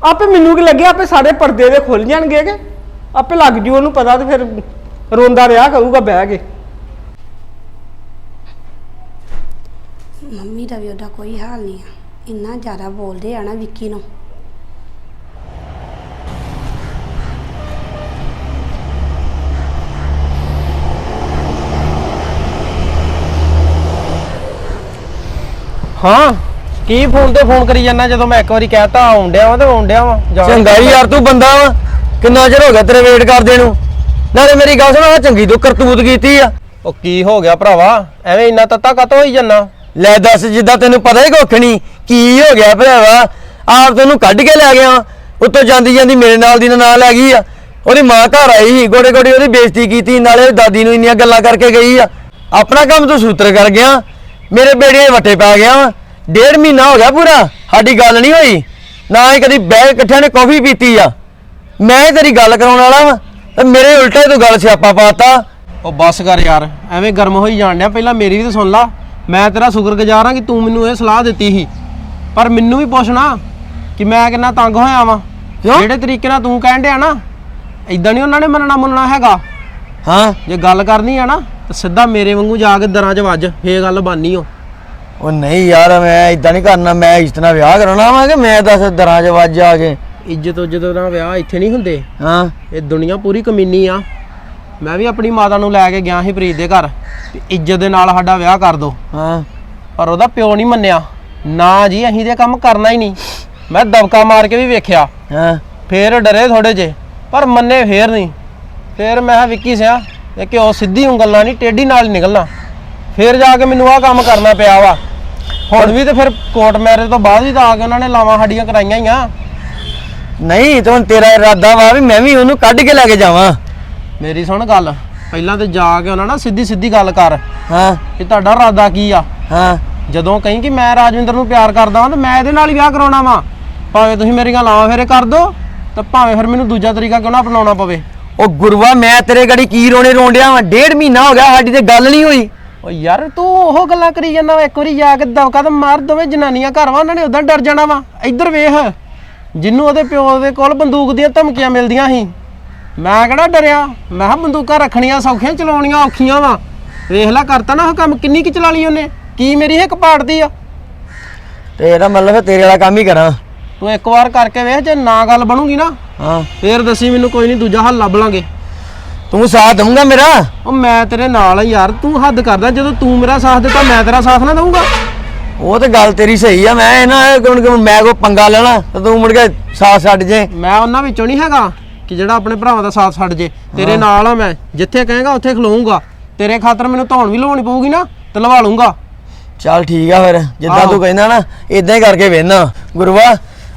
ਆਪੇ ਮੈਨੂੰ ਕੀ ਲੱਗਿਆ ਆਪੇ ਸਾਰੇ ਪਰਦੇ ਦੇ ਖੁੱਲ ਜਾਣਗੇ ਕਿ। ਆਪੇ ਲੱਗ ਜੂ ਉਹਨੂੰ ਪਤਾ ਤੇ ਫਿਰ ਰੋਂਦਾ ਰਿਹਾ ਕਰੂਗਾ ਬਹਿ ਕੇ। ਮੰਮੀ ਦਾ ਵੀ ਉਹਦਾ ਕੋਈ ਹਾਲ ਨਹੀਂ ਆ। ਇੰਨਾ ਜ਼ਿਆਦਾ ਬੋਲਦੇ ਆ ਨਾ ਵਿੱਕੀ ਨੂੰ। ਹਾਂ ਕੀ ਫੋਨ ਤੇ ਫੋਨ ਕਰੀ ਜਾਂਦਾ? ਜਦੋਂ ਮੈਂ ਇੱਕ ਵਾਰੀ ਕਹਿਤਾ ਆਉਣ ਡਿਆ ਵਾਂ ਤੇ ਆਉਣ ਡਿਆ ਵਾਂ। ਜਾ ਚੰਗਾ ਹੀ ਯਾਰ ਤੂੰ ਬੰਦਾ ਵਾ। ਕਿੰਨਾ ਚਿਰ ਹੋ ਗਿਆ ਤੇਰੇ ਵੇਟ ਕਰਦੇ ਨੂੰ? ਨਾਲੇ ਮੇਰੀ ਗੱਲ ਸੁਣ ਆਹ ਚੰਗੀ ਤੂੰ ਕਰਤੂਤ ਕੀਤੀ ਆ। ਉਹ ਕੀ ਹੋ ਗਿਆ ਭਰਾਵਾ? ਐਵੇਂ ਇੰਨਾ ਤੱਤਾ ਕਤੋਂ ਹੋਈ ਜਾਂਦਾ? ਲੈ ਦੱਸ, ਜਿੱਦਾਂ ਤੈਨੂੰ ਪਤਾ ਹੀ ਕੁੱਖ ਨਹੀਂ ਕੀ ਹੋ ਗਿਆ ਭਰਾਵਾ? ਆਪ ਤੈਨੂੰ ਕੱਢ ਕੇ ਲੈ ਗਿਆ। ਉੱਤੋਂ ਜਾਂਦੀ ਜਾਂਦੀ ਮੇਰੇ ਨਾਲ ਦੀ ਨਾਲ ਲੈ ਗਈ ਆ। ਉਹਦੀ ਮਾਂ ਘਰ ਆਈ ਸੀ ਗੋੜੇ ਗੋੜੇ ਉਹਦੀ ਬੇਇੱਜ਼ਤੀ ਕੀਤੀ, ਨਾਲੇ ਦਾਦੀ ਨੂੰ ਇੰਨੀਆਂ ਗੱਲਾਂ ਕਰਕੇ ਗਈ ਆ। ਆਪਣਾ ਕੰਮ ਤੂੰ ਸੂਤਰ ਕਰ ਗਿਆ। ਮੇਰੇ ਬੇੜੇ ਦੇ ਵੱਟੇ ਪੈ ਗਿਆ ਵਾ। ਡੇਢ ਮਹੀਨਾ ਹੋ ਗਿਆ ਪੂਰਾ, ਸਾਡੀ ਗੱਲ ਨਹੀਂ ਹੋਈ। ਨਾ ਹੀ ਕਦੀ ਬਹਿ ਇਕੱਠਿਆਂ ਨੇ ਕੌਫੀ ਪੀਤੀ ਆ। ਮੈਂ ਤੇਰੀ ਗੱਲ ਕਰਾਉਣ ਵਾਲਾ ਵਾ, ਤੇ ਮੇਰੇ ਉਲਟਾ ਤੂੰ ਗੱਲ ਸਿਆਪਾ ਪਾਤਾ ਉਹ ਬੱਸ ਕਰ ਯਾਰ, ਐਵੇਂ ਗਰਮ ਹੋਈ ਜਾਣ ਡਿਆ, ਪਹਿਲਾਂ ਮੇਰੀ ਵੀ ਤਾਂ ਸੁਣ ਲਾ। ਮੈਂ ਤੇਰਾ ਸ਼ੁਕਰਗੁਜ਼ਾਰ ਹਾਂ ਕਿ ਤੂੰ ਮੈਨੂੰ ਇਹ ਸਲਾਹ ਦਿੱਤੀ ਸੀ। ਪਰ ਮੈਨੂੰ ਵੀ ਪੁੱਛਣਾ ਕਿ ਮੈਂ ਕਿੰਨਾ ਤੰਗ ਹੋਇਆ ਵਾਂ। ਕਿਉਂ? ਜਿਹੜੇ ਤਰੀਕੇ ਨਾਲ ਤੂੰ ਕਹਿਣ ਡਿਆ ਨਾ ਇਦਾਂ ਨਹੀਂ ਉਹਨਾਂ ਨੇ ਮੰਨਣਾ ਮੁੰਨਣਾ ਹੈਗਾ। ਹਾਂ। ਜੇ ਗੱਲ ਕਰਨੀ ਆ ਨਾ ਤਾਂ ਸਿੱਧਾ ਮੇਰੇ ਵਾਂਗੂ ਜਾ ਕੇ ਦਰਾਂ 'ਚ ਵੱਜ ਫੇਰ ਗੱਲ ਬਾਨੀ ਓ। ਉਹ ਨਹੀਂ ਯਾਰ ਮੈਂ ਇਦਾਂ ਨਹੀਂ ਕਰਨਾ ਮੈਂ ਇੱਜ਼ਤ ਨਾਲ ਵਿਆਹ ਕਰਾਉਣਾ ਵਾ ਕਿ ਮੈਂ ਦੱਸ ਦਰਾਂ 'ਚ ਵੱਜ ਆ ਕੇ? ਇੱਜ਼ਤ ਉੱਜਤ ਨਾਲ ਵਿਆਹ ਇੱਥੇ ਨਹੀਂ ਹੁੰਦੇ। ਹਾਂ। ਇਹ ਦੁਨੀਆ ਪੂਰੀ ਕਮੀਨੀ ਆ। ਮੈਂ ਵੀ ਆਪਣੀ ਮਾਤਾ ਨੂੰ ਲੈ ਕੇ ਗਿਆ ਸੀ ਪ੍ਰੀਤ ਦੇ ਘਰ। ਵੀ ਇੱਜ਼ਤ ਦੇ ਨਾਲ ਸਾਡਾ ਵਿਆਹ ਕਰ ਦੋ। ਹਾਂ। ਪਰ ਉਹਦਾ ਪਿਓ ਨਹੀਂ ਮੰਨਿਆ। ਨਾ ਜੀ ਅਸੀਂ ਦੇ ਕੰਮ ਕਰਨਾ ਹੀ ਨਹੀਂ। ਮੈਂ ਦਬਕਾ ਮਾਰ ਕੇ ਵੀ ਵੇਖਿਆ। ਹਾਂ। ਫੇਰ ਡਰੇ ਥੋੜੇ ਜੇ ਪਰ ਮੰਨੇ ਫੇਰ ਨਹੀਂ। ਫੇਰ ਮੈਂ ਕਿਹਾ ਵਿੱਕੀ ਸਿਆ ਇਹ ਕਿ ਉਹ ਸਿੱਧੀ ਉਂਗਲਾਂ ਨਹੀਂ ਟੇਢੀ ਨਾਲ ਹੀ ਨਿਕਲਣਾ? ਫੇਰ ਜਾ ਕੇ ਮੈਨੂੰ ਆਹ ਕੰਮ ਕਰਨਾ ਪਿਆ ਵਾ। ਹੁਣ ਵੀ ਤੇ ਫਿਰ ਕੋਰਟ ਮੈਰਿਜ ਤੋਂ ਬਾਅਦ ਵੀ ਤਾਂ ਆ ਕੇ ਉਹਨਾਂ ਨੇ ਲਾਵਾਂ ਸਾਡੀਆਂ ਕਰਾਈਆਂ ਹੀ ਆ। ਨਹੀਂ ਤੇ ਹੁਣ ਤੇਰਾ ਇਰਾਦਾ ਵਾ ਵੀ ਮੈਂ ਵੀ ਉਹਨੂੰ ਕੱਢ ਕੇ ਲੈ ਕੇ ਜਾਵਾਂ। ਮੇਰੀ ਸੁਣ ਗੱਲ। ਪਹਿਲਾਂ ਤੇ ਜਾ ਕੇ ਉਹਨਾਂ ਨਾਲ ਸਿੱਧੀ ਸਿੱਧੀ ਗੱਲ ਕਰ। ਹਾਂ। ਕਿ ਤੁਹਾਡਾ ਇਰਾਦਾ ਕੀ ਆ? ਹਾਂ। ਜਦੋਂ ਕਹੀਂ ਕਿ ਮੈਂ ਰਾਜਵਿੰਦਰ ਨੂੰ ਪਿਆਰ ਕਰਦਾ ਹਾਂ ਤੇ ਮੈਂ ਇਹਦੇ ਨਾਲ ਹੀ ਵਿਆਹ ਕਰਾਉਣਾ ਵਾ। ਭਾਵੇਂ ਤੁਸੀਂ ਮੇਰੀਆਂ ਲਾਵਾਂ ਫੇਰੇ ਕਰ ਦੋ ਤੇ ਭਾਵੇਂ ਫਿਰ ਮੈਨੂੰ ਦੂਜਾ ਤਰੀਕਾ ਕਿਉਂ ਨਾ ਅਪਣਾਉਣਾ ਪਵੇ। ਉਹ ਗੁਰੂਆ ਮੈਂ ਤੇਰੇ ਗੜੀ ਕੀ ਰੋਣੇ ਰੋਂਡਿਆ ਵਾਂ? ਡੇਢ ਮਹੀਨਾ ਹੋ ਗਿਆ ਸਾਡੀ ਤੇ ਗੱਲ ਨਹੀਂ ਹੋਈ। ਓ ਯਾਰ ਤੂੰ ਉਹ ਗੱਲਾਂ ਕਰੀ ਜਾਂਦਾ ਵਾ ਇੱਕ ਵਾਰੀ ਜਾ ਕੇ ਦਵਕਾ ਤੇ ਮਾਰ ਦੋਵੇਂ ਜਨਾਨੀਆਂ ਘਰ ਵਾ ਉਹਨਾਂ ਨੇ ਉਦਾਂ ਡਰ ਜਾਣਾ ਵਾ। ਇੱਧਰ ਵੇਖ ਜਿੰਨੂੰ ਉਹਦੇ ਪਿਓ ਦੇ ਕੋਲ ਬੰਦੂਕ ਦੀਆਂ ਧਮਕੀਆਂ ਮਿਲਦੀਆਂ ਸੀ। ਮੈਂ ਕਿਹੜਾ ਡਰਿਆ? ਮੈਂ ਕਿਹਾ ਬੰਦੂਕਾਂ ਰੱਖਣੀਆਂ ਸੌਖੀਆਂ ਚਲਾਉਣੀਆਂ ਔਖੀਆਂ ਵਾ। ਵੇਖ ਲੈ ਕਰਤਾ ਨਾ ਉਹ ਕੰਮ ਕਿੰਨੀ ਕਿ ਚਲਾ ਲਈ ਉਹਨੇ? ਕੀ ਮੇਰੀ ਹਿੱਕ ਪਾੜਦੀ ਆ? ਤੇ ਇਹਦਾ ਮਤਲਬ ਫਿਰ ਤੇਰੇ ਵਾਲਾ ਕੰਮ ਹੀ ਕਰਾਂ। ਤੂੰ ਇੱਕ ਵਾਰ ਕਰਕੇ ਵੇਖ ਜੇ ਨਾ ਗੱਲ ਬਣੂਗੀ ਨਾ ਹਾਂ। ਫੇਰ ਦੱਸੀ ਮੈਨੂੰ ਕੋਈ ਨਹੀਂ ਦੂਜਾ ਹੱਲ ਲੱਭ ਲਾਂਗੇ। ਤੂੰ ਸਾਥ ਦਊਂਗਾ ਮੇਰਾ? ਉਹ ਮੈਂ ਤੇਰੇ ਨਾਲ ਆ ਯਾਰ ਤੂੰ ਹੱਦ ਕਰਦਾ ਜਦੋਂ ਤੂੰ ਮੇਰਾ ਸਾਥ ਦਿੱਤਾ ਮੈਂ ਤੇਰਾ ਸਾਥ ਨਾ ਦਊਂਗਾ। ਉਹ ਤੇ ਗੱਲ ਤੇਰੀ ਸਹੀ ਆ ਮੈਂ ਇਹਨਾਂ ਮੈਂ ਕੋ ਪੰਗਾ ਲੈਣਾ ਤੇ ਤੂੰ ਮੁੜ ਕੇ ਸਾਥ ਛੱਡ ਜੇ। ਮੈਂ ਉਹਨਾਂ ਵਿੱਚੋਂ ਨਹੀਂ ਹੈਗਾ। ਕਿ ਜਿਹੜਾ ਆਪਣੇ ਭਰਾਵਾਂ ਦਾ ਸਾਥ ਛੱਡ ਜੇ ਤੇਰੇ ਨਾਲ ਆ ਮੈਂ ਜਿੱਥੇ ਕਹੇਗਾ ਉੱਥੇ ਖਲੋਊਂਗਾ। ਤੇਰੇ ਖਾਤਰ ਮੈਨੂੰ ਧੌਣ ਵੀ ਲਵਾਉਣੀ ਪਊਗੀ ਨਾ ਤੇ ਲਵਾ ਲੂੰਗਾ ਚੱਲ ਠੀਕ ਆ ਫਿਰ ਜਿੱਦਾਂ। ਤੂੰ ਕਹਿੰਦਾ ਨਾ ਇਦਾਂ ਹੀ ਕਰਕੇ ਵੇਨਾ ਗੁਰੂਆ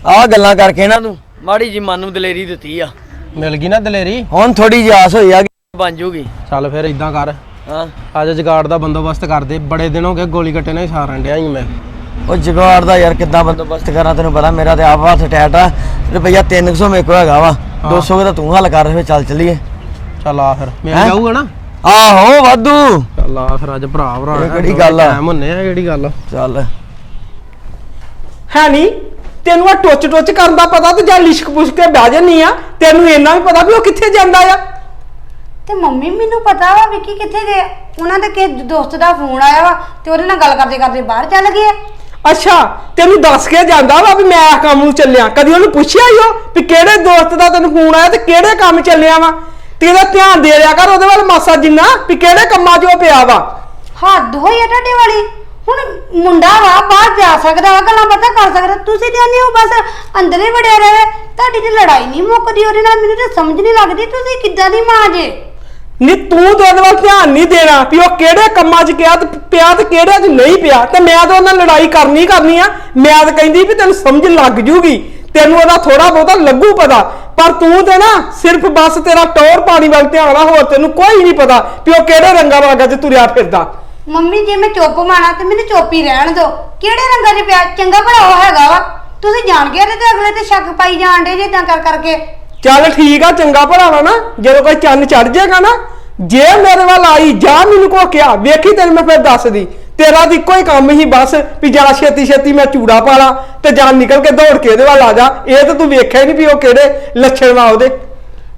ਆਹ ਗੱਲਾਂ ਕਰਕੇ ਨਾ ਤੂੰ। ਮਾੜੀ ਜੀ ਮਨ ਨੂੰ ਦਲੇਰੀ ਦਿੱਤੀ ਆ। ਮਿਲ ਗਈ ਨਾ ਦਲੇਰੀ? ਹੁਣ ਥੋੜੀ ਜਿਹੀ ਆਸ ਹੋਈ ਆ ਕਿ ਬਣ ਜੂਗੀ। ਚੱਲ ਫਿਰ ਇਦਾਂ ਕਰ। ਹਾਂ। ਅੱਜ ਜਗਾੜ ਦਾ ਬੰਦੋਬਸਤ ਕਰ ਦੇ ਬੜੇ ਦਿਨ ਹੋ ਗਏ ਗੋਲੀ ਕੱਟੇ ਨਾਲ ਹੀ ਸਾਰਨ ਡਿਆ ਹੀ ਮੈਂ। ਉਹ ਜਗਾੜ ਦਾ ਯਾਰ ਕਿੱਦਾਂ ਬੰਦੋਬਸਤ ਕਰਾਂ ਤੈਨੂੰ ਪਤਾ ਮੇਰਾ ਤੇ ਆਪ ਹੱਥ ਟੈਟ ਆ ਰੁਪਈਆ 300 ਮੇਰੇ ਕੋਲ ਹੈਗਾ ਵਾ 200 ਦਾ ਤੂੰ ਹੱਲ ਕਰ ਫਿਰ ਚੱਲ ਚੱਲੀਏ ਚੱਲ ਆ ਫਿਰ ਮਿਲ ਹੈਂ? ਜਾਊਗਾ ਨਾ ਆਹੋ ਵਾਧੂ ਚੱਲ ਆ ਫਿਰ ਅੱਜ ਭਰਾ ਭਰਾ ਇਹ ਕਿਹੜੀ ਗੱਲ ਆ? ਟਾਈਮ ਹੁੰਨੇ ਆ ਕਿਹੜੀ ਗੱਲ ਆ? ਚੱਲ ਹੈ ਨਹੀਂ ਤੈਨੂੰ ਆ ਟੁੱਚ ਟੁੱਚ ਕਰਨ ਦਾ ਪਤਾ ਤੇ ਜਾਂ ਲਿਸ਼ਕ ਪੁਸ਼ਕ ਕੇ ਬਹਿ ਜੰਨੀ ਆ ਤੈਨੂੰ ਇੰਨਾ ਵੀ ਪਤਾ ਵੀ ਉਹ ਕਿੱਥੇ ਜਾਂਦਾ ਆ ਤੇ ਮੰਮੀ ਮੈਨੂੰ ਪਤਾ ਵਾ ਵਿੱਕੀ ਕਿੱਥੇ ਗਏ ਉਹਨਾਂ ਦੇ ਕਿਸੇ ਦੋਸਤ ਦਾ ਫੋਨ ਆਇਆ ਵਾ ਤੇ ਉਹਦੇ ਨਾਲ ਗੱਲ ਕਰਦੇ ਕਰਦੇ ਬਾਹਰ ਚੱਲ ਗਏ ਆ। ਅੱਛਾ, ਤੈਨੂੰ ਦੱਸ ਕੇ ਜਾਂਦਾ ਵਾ ਵੀ ਮੈਂ ਆ ਕੰਮ ਨੂੰ ਚੱਲਿਆ। ਕਦੀ ਉਹਨੂੰ ਪੁੱਛਿਆ ਹੀ ਉਹ ਵੀ ਕਿਹੜੇ ਦੋਸਤ ਦਾ ਤੈਨੂੰ ਫੋਨ ਆਇਆ ਤੇ ਕਿਹੜੇ ਕੰਮ ਚੱਲਿਆ ਵਾ? ਤੇ ਇਹਦਾ ਧਿਆਨ ਦੇ ਰਿਆ ਕਰ, ਉਹਦੇ ਵੱਲ ਮਾਸਾ ਜਿੰਨਾ ਵੀ ਕਿਹੜੇ ਕੰਮਾਂ 'ਚ ਉਹ ਪਿਆ ਵਾ। ਹੱਦ ਹੋਈ ਆ ਤੁਹਾਡੇ ਵਾਲੀ। ਹੁਣ ਮੁੰਡਾ ਵਾ, ਬਾਹਰ ਜਾ ਸਕਦਾ ਵਾ, ਗੱਲਾਂ ਬਾਤਾਂ ਕਰ ਸਕਦਾ। ਤੁਸੀਂ ਤੇ ਆਨੇ ਹੋ ਬਸ ਅੰਦਰ ਹੀ ਵੜਿਆ ਰਹੇ। ਤੁਹਾਡੀ ਤੇ ਲੜਾਈ ਨਹੀਂ ਮੁੱਕਦੀ, ਉਹਦੇ ਨਾਲ ਮੈਨੂੰ ਤੇ ਸਮਝ ਨਹੀਂ ਲੱਗਦੀ, ਤੁਸੀਂ ਕਿੱਦਾਂ ਦੀ ਮਾਂ ਜੇ? ਨੀ ਤੂੰ ਤੇ ਉਹਦੇ ਵੱਲ ਧਿਆਨ ਨਹੀਂ ਦੇਣਾ ਵੀ ਉਹ ਕਿਹੜੇ ਕੰਮਾਂ 'ਚ ਗਿਆ ਤੇ ਪਿਆ ਤੇ ਕਿਹੜੇ 'ਚ ਨਹੀਂ ਪਿਆ। ਤੇ ਮੈਂ ਤਾਂ ਉਹਨਾਂ ਨਾਲ ਲੜਾਈ ਕਰਨੀ ਕਰਨੀ ਆ। ਮੈਂ ਤਾਂ ਕਹਿੰਦੀ ਵੀ ਤੈਨੂੰ ਸਮਝ ਲੱਗ ਜੂਗੀ। ਤੈਨੂੰ ਉਹਦਾ ਥੋੜਾ ਬਹੁਤਾ ਲੱਗੂ ਪਤਾ। ਪਰ ਤੂੰ ਤੇ ਨਾ ਸਿਰਫ ਬਸ ਤੇਰਾ ਟੌਰ ਪਾਣੀ ਵੱਲ ਧਿਆਨ ਆ, ਹੋਰ ਤੈਨੂੰ ਕੋਈ ਨਹੀਂ ਪਤਾ ਵੀ ਉਹ ਕਿਹੜੇ ਰੰਗਾਂ ਵਾਗਾ 'ਚ ਤੁਰਿਆ ਫਿਰਦਾ। ਮੰਮੀ, ਜੇ ਮੈਂ ਚੁੱਪ ਮਾਣਾ ਤੇ ਮੈਨੂੰ ਚੁੱਪ ਹੀ ਰਹਿਣ ਦਿਓ। ਕਿਹੜੇ ਰੰਗਾਂ 'ਚ ਪਿਆ? ਚੰਗਾ ਭਲਾ ਉਹ ਹੈਗਾ ਵਾ। ਤੁਸੀਂ ਜਾਣ ਕੇ ਤੇ ਅਗਲੇ ਤੇ ਸ਼ੱਕ ਪਾਈ ਜਾਣ ਡੇ ਜੇ ਤਾਂ ਕਰ ਕਰਕੇ। ਚੱਲ ਠੀਕ ਆ, ਚੰਗਾ ਭਲਾ ਨਾ, ਜਦੋਂ ਕੋਈ ਚੰਨ ਚੜ ਜਾਏਗਾ ਨਾ, ਜੇ ਮੇਰੇ ਵੱਲ ਆਈ, ਜਾ ਮੈਨੂੰ ਕੋ ਕਿਹਾ ਵੇਖੀ ਤੈਨੂੰ ਮੈਂ ਫਿਰ ਦੱਸਦੀ। ਤੇਰਾ ਤਾਂ ਇੱਕੋ ਹੀ ਕੰਮ ਹੀ ਬਸ, ਵੀ ਜਾ ਛੇਤੀ ਛੇਤੀ ਮੈਂ ਚੂੜਾ ਪਾ ਲਾ ਤੇ ਜਾਂ ਨਿਕਲ ਕੇ ਦੌੜ ਕੇ ਇਹਦੇ ਵੱਲ ਆ ਜਾ। ਇਹ ਤਾਂ ਤੂੰ ਵੇਖਿਆ ਹੀ ਨਹੀਂ ਵੀ ਉਹ ਕਿਹੜੇ ਲੱਛਣ ਵਾ ਉਹਦੇ।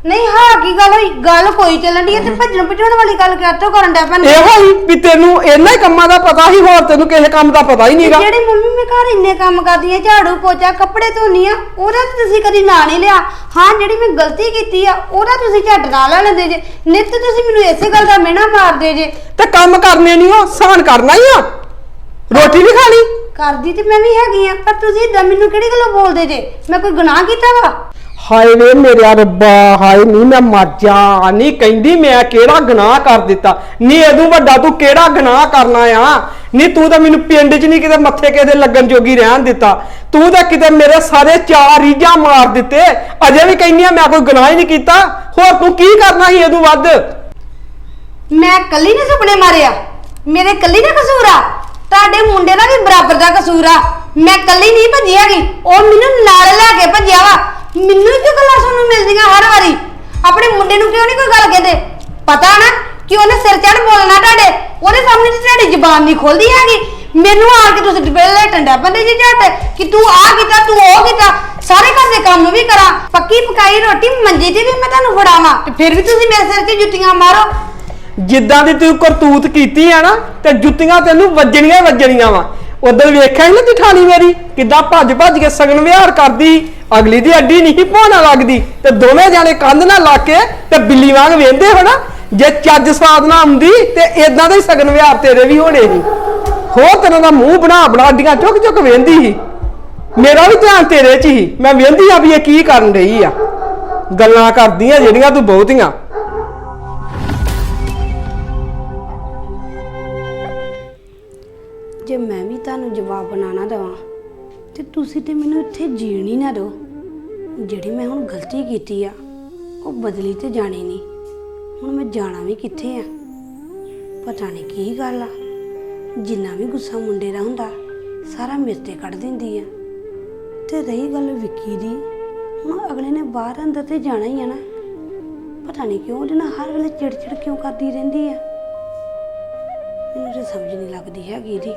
ਨਹੀਂ ਹਾਂ ਕੀ ਗੱਲ ਹੋਈ? ਗੱਲ ਕੋਈ ਚੱਲਣ ਦੀ ਤੇ ਭੱਜਣ ਭਜਾਉਣ ਵਾਲੀ ਗੱਲ ਕਿੱਥੋਂ ਕਰਨ ਡਿਆ ਪੈਣ ਇਹੋ ਹੀ ਵੀ ਤੈਨੂੰ ਇਹਨਾਂ ਹੀ ਕੰਮਾਂ ਦਾ ਪਤਾ ਹੀ ਹੋਰ ਤੈਨੂੰ ਕਿਸੇ ਕੰਮ ਦਾ ਪਤਾ ਹੀ ਨਹੀਂਗਾ ਜਿਹੜੇ ਮੰਮੀ ਮੈਂ ਘਰ ਇੰਨੇ ਕੰਮ ਕਰਦੀ ਆ ਝਾੜੂ ਪੋਚਾ ਕੱਪੜੇ ਧੋਨੀ ਆ ਉਹਦਾ ਤਾਂ ਤੁਸੀਂ ਕਦੀ ਨਾਂ ਨਹੀਂ ਲਿਆ। ਹਾਂ ਜਿਹੜੀ ਮੈਂ ਗਲਤੀ ਕੀਤੀ ਆ ਉਹਦਾ ਤੁਸੀਂ ਝੱਟ ਨਾਲ ਲੈ ਲੈਂਦੇ ਜੇ। ਨਿੱਤ ਤੁਸੀਂ ਮੈਨੂੰ ਇਸੇ ਗੱਲ ਦਾ ਮਿਹਣਾ ਮਾਰਦੇ ਜੇ। ਤੇ ਕੰਮ ਕਰਨੇ ਨਹੀਂ ਉਹ ਸਾਨ ਕਰਨਾ ਹੀ ਆ। ਰੋਟੀ ਵੀ ਖਾਣੀ? ਕਰਦੀ ਤੇ ਮੈਂ ਵੀ ਹੈਗੀ ਆ ਪਰ ਤੁਸੀਂ ਇਦਾਂ ਮੈਨੂੰ ਕਿਹੜੀ ਗੱਲੋਂ ਬੋਲਦੇ ਜੇ? ਮੈਂ ਕੋਈ ਗੁਨਾਹ ਕੀਤਾ ਵਾ? ਹਾਏ ਵੇ ਮੇਰਾ ਰੱਬਾ, ਹਾਏ ਨੀ ਮੈਂ ਮਰ ਜਾ ਨਹੀਂ ਕਹਿੰਦੀ ਮੈਂ ਕਿਹੜਾ ਗੁਨਾਹ ਕਰ ਦਿੱਤਾ। ਨਹੀਂ ਇਹਦੋਂ ਵੱਡਾ ਤੂੰ ਕਿਹੜਾ ਗੁਨਾਹ ਕਰਨਾ ਆ ਨਹੀਂ ਤੂੰ ਤਾਂ ਮੈਨੂੰ ਪਿੰਡ 'ਚ ਨਹੀਂ ਕਿਤੇ ਮੱਥੇ ਕਿਸੇ ਲੱਗਣ ਜੋਗੀ ਰਹਿਣ ਦਿੱਤਾ। ਤੂੰ ਤਾਂ ਕਿਤੇ ਮੇਰੇ ਸਾਰੇ ਚਾਰ ਰੀਝਾਂ ਮਾਰ ਦਿੱਤੇ। ਅਜੇ ਵੀ ਕਹਿੰਦੀ ਆ, ਮੈਂ ਕੋਈ ਗੁਨਾਹ ਹੀ ਨਹੀਂ ਕੀਤਾ। ਹੋਰ ਤੂੰ ਕੀ ਕਰਨਾ ਸੀ ਇਹਦੋਂ ਵੱਧ? ਮੈਂ ਕੱਲੀ ਨੇ ਸੁਪਨੇ ਮਾਰਿਆ? ਮੇਰੇ ਕੱਲੀ ਦਾ ਕਸੂਰ ਆ? ਤੁਹਾਡੇ ਮੁੰਡੇ ਦਾ ਵੀ ਬਰਾਬਰ ਦਾ ਕਸੂਰ ਆ? ਮੈਂ ਕੱਲੀ ਨਹੀਂ ਭੱਜੀ ਹੈਗੀ। ਉਹ ਮੈਨੂੰ ਨਾਲ ਲੈ ਕੇ ਭੱਜਿਆ ਵਾ। ਮੈਨੂੰ ਕਿਉਂ ਗੱਲਾਂ ਸੁਣਨ ਨੂੰ ਮਿਲਦੀਆਂ ਹਰ ਵਾਰੀ? ਆਪਣੇ ਮੁੰਡੇ ਨੂੰ ਕਿਉਂ ਨਹੀਂ ਕੋਈ ਗੱਲ ਕਹਿੰਦੇ? ਪਤਾ ਨਾ ਕਿ ਉਹਨੇ ਸਿਰ ਚੜ ਬੋਲਣਾ ਤੁਹਾਡੇ। ਉਹਦੇ ਸਾਹਮਣੇ ਤੇ ਤੁਹਾਡੀ ਜ਼ੁਬਾਨ ਨਹੀਂ ਖੁੱਲਦੀ ਹੈਗੀ। ਮੈਨੂੰ ਆ ਕੇ ਤੁਸੀਂ ਡਬੇਲੇ ਟੰਡਾ ਬੰਦੇ ਜੀ ਝੱਟ, ਕਿ ਤੂੰ ਆ ਕੀਤਾ, ਤੂੰ ਉਹ ਕੀਤਾ। ਸਾਰੇ ਘਰ ਦੇ ਕੰਮ ਵੀ ਕਰਾਂ। ਪੱਕੀ ਪਕਾਈ ਰੋਟੀ ਮੰਜੀ ਤੇ ਵੀ ਮੈਂ ਤੁਹਾਨੂੰ ਫੜਾਵਾਂ। ਤੇ ਫਿਰ ਵੀ ਤੁਸੀਂ ਮੇਰੇ ਸਿਰ 'ਤੇ ਜੁੱਤੀਆਂ ਮਾਰੋ। ਜਿੱਦਾਂ ਦੀ ਤੂੰ ਕਰਤੂਤ ਕੀਤੀ ਆ ਨਾ, ਤੇ ਜੁੱਤੀਆਂ ਤੈਨੂੰ ਵੱਜਣੀਆਂ ਹੀ ਵੱਜਣੀਆਂ ਵਾ। ਉਦੋਂ ਵੇਖਿਆ ਹੀ ਨਾ ਜਠਾਣੀ ਮੇਰੀ, ਕਿੱਦਾਂ ਭੱਜ ਭੱਜ ਕੇ ਸਗਨ ਵਿਹਾਰ ਕਰਦੀ, ਅਗਲੀ ਦੀ ਅੱਡੀ ਨਹੀਂ ਪੋਣਾ ਲੱਗਦੀ, ਤੇ ਦੋਵੇਂ ਜਾਣੇ ਕੰਧ ਨਾਲ ਲਾ ਕੇ ਤੇ ਬਿੱਲੀ ਵਾਂਗ ਵੇਂਦੇ ਹੋਣਾ, ਜੇ ਚੱਜ ਸਵਾਦ ਨਾ ਆਉਂਦੀ ਤੇ ਇਦਾਂ ਦੇ ਹੀ ਸਗਨ ਵਿਹਾਰ ਤੇਰੇ ਵੀ ਹੋਣੇ ਸੀ। ਹੋਰ ਤਰ੍ਹਾਂ ਦਾ ਮੂੰਹ ਬਣਾ ਬਣਾ ਅੱਡੀਆਂ ਚੁੱਕ ਚੁੱਕ ਵੇਂਦੀ ਸੀ। ਮੇਰਾ ਵੀ ਧਿਆਨ ਤੇਰੇ 'ਚ ਹੀ ਮੈਂ ਵੇਂਦੀ ਆ ਵੀ ਇਹ ਕੀ ਕਰਨ ਰਹੀ ਆ। ਗੱਲਾਂ ਕਰਦੀਆਂ ਜਿਹੜੀਆਂ ਤੂੰ ਬਹੁਤੀਆਂ। ਜੇ ਮੈਂ ਤੁਹਾਨੂੰ ਜਵਾਬ ਬਣਾਣਾ ਦੇਵਾਂ। ਤੇ ਤੁਸੀਂ ਤੇ ਮੈਨੂੰ ਇੱਥੇ ਜੀਣ ਹੀ ਨਾ ਦਿਓ। ਜਿਹੜੀ ਮੈਂ ਹੁਣ ਗਲਤੀ ਕੀਤੀ ਆ, ਉਹ ਬਦਲੀ ਤੇ ਜਾਣੀ ਨਹੀਂ। ਹੁਣ ਮੈਂ ਜਾਣਾ ਵੀ ਕਿੱਥੇ ਆ? ਪਤਾ ਨਹੀਂ ਕੀ ਗੱਲ ਆ। ਜਿੰਨਾ ਵੀ ਗੁੱਸਾ ਮੁੰਡੇ ਦਾ ਹੁੰਦਾ, ਸਾਰਾ ਮੇਰੇ ਤੇ ਕੱਢ ਦਿੰਦੀ ਆ। ਤੇ ਰਹੀ ਗੱਲ ਵਿੱਕੀ ਦੀ, ਹੁਣ ਅਗਲੇ ਨੇ ਬਾਹਰ ਅੰਦਰ ਤੇ ਜਾਣਾ ਹੀ ਆ ਨਾ। ਪਤਾ ਨਹੀਂ ਕਿਉਂ ਉਹਦੇ ਨਾਲ ਹਰ ਵੇਲੇ ਚਿੜਚਿੜ ਕਿਉਂ ਕਰਦੀ ਰਹਿੰਦੀ ਆ? ਮੈਨੂੰ ਮੈਨੂੰ ਸਮਝ ਨਹੀਂ ਲੱਗਦੀ ਹੈਗੀ ਦੀ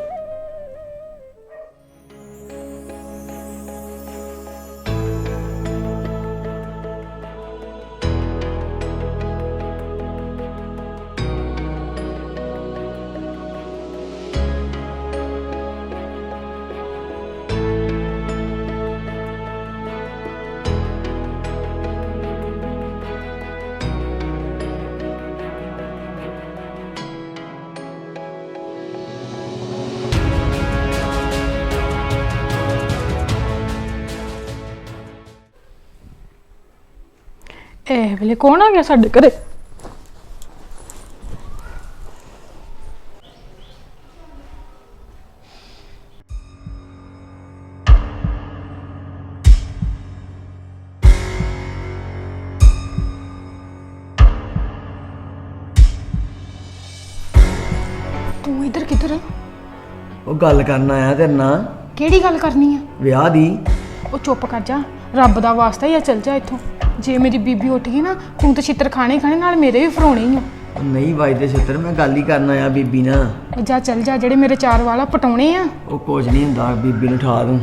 ਵੇਲੇ ਕੌਣ ਆ ਗਿਆ ਸਾਡੇ ਘਰੇ? ਤੂੰ ਇੱਧਰ ਕਿੱਧਰ ਉਹ ਗੱਲ ਕਰਨ ਆਇਆ ਤੇਰੇ ਨਾਲ। ਕਿਹੜੀ ਗੱਲ ਕਰਨੀ ਆ? ਵਿਆਹ ਦੀ। ਉਹ ਚੁੱਪ ਕਰ ਜਾ। ਰੱਬ ਦਾ ਵਾਸਤਾ ਹੀ ਆ ਚੱਲ ਜਾ ਇੱਥੋਂ। ਜੇ ਮੇਰੀ ਬੀਬੀ ਉੱਠ ਗਈ ਨਾ ਤੂੰ ਤਾਂ ਛਿੱਤਰ ਖਾਣੇ ਹੀ ਖਾਣੇ ਨਾਲ ਮੇਰੇ ਵੀ ਫਰੋਣੇ ਹੀ ਆ। ਉਹ ਨਹੀਂ ਵੱਜਦੇ ਛਿੱਤਰ ਮੈਂ ਗੱਲ ਹੀ ਕਰਨ ਆਇਆ ਬੀਬੀ ਨਾਲ। ਉਹ ਜਾ ਚੱਲ ਜਾ ਜਿਹੜੇ ਮੇਰੇ ਚਾਰ ਵਾਲਾ ਪਟਾਉਣੇ ਆ। ਉਹ ਕੁਝ ਨਹੀਂ ਹੁੰਦਾ ਬੀਬੀ ਨੂੰ ਠਾ ਦੂੰ।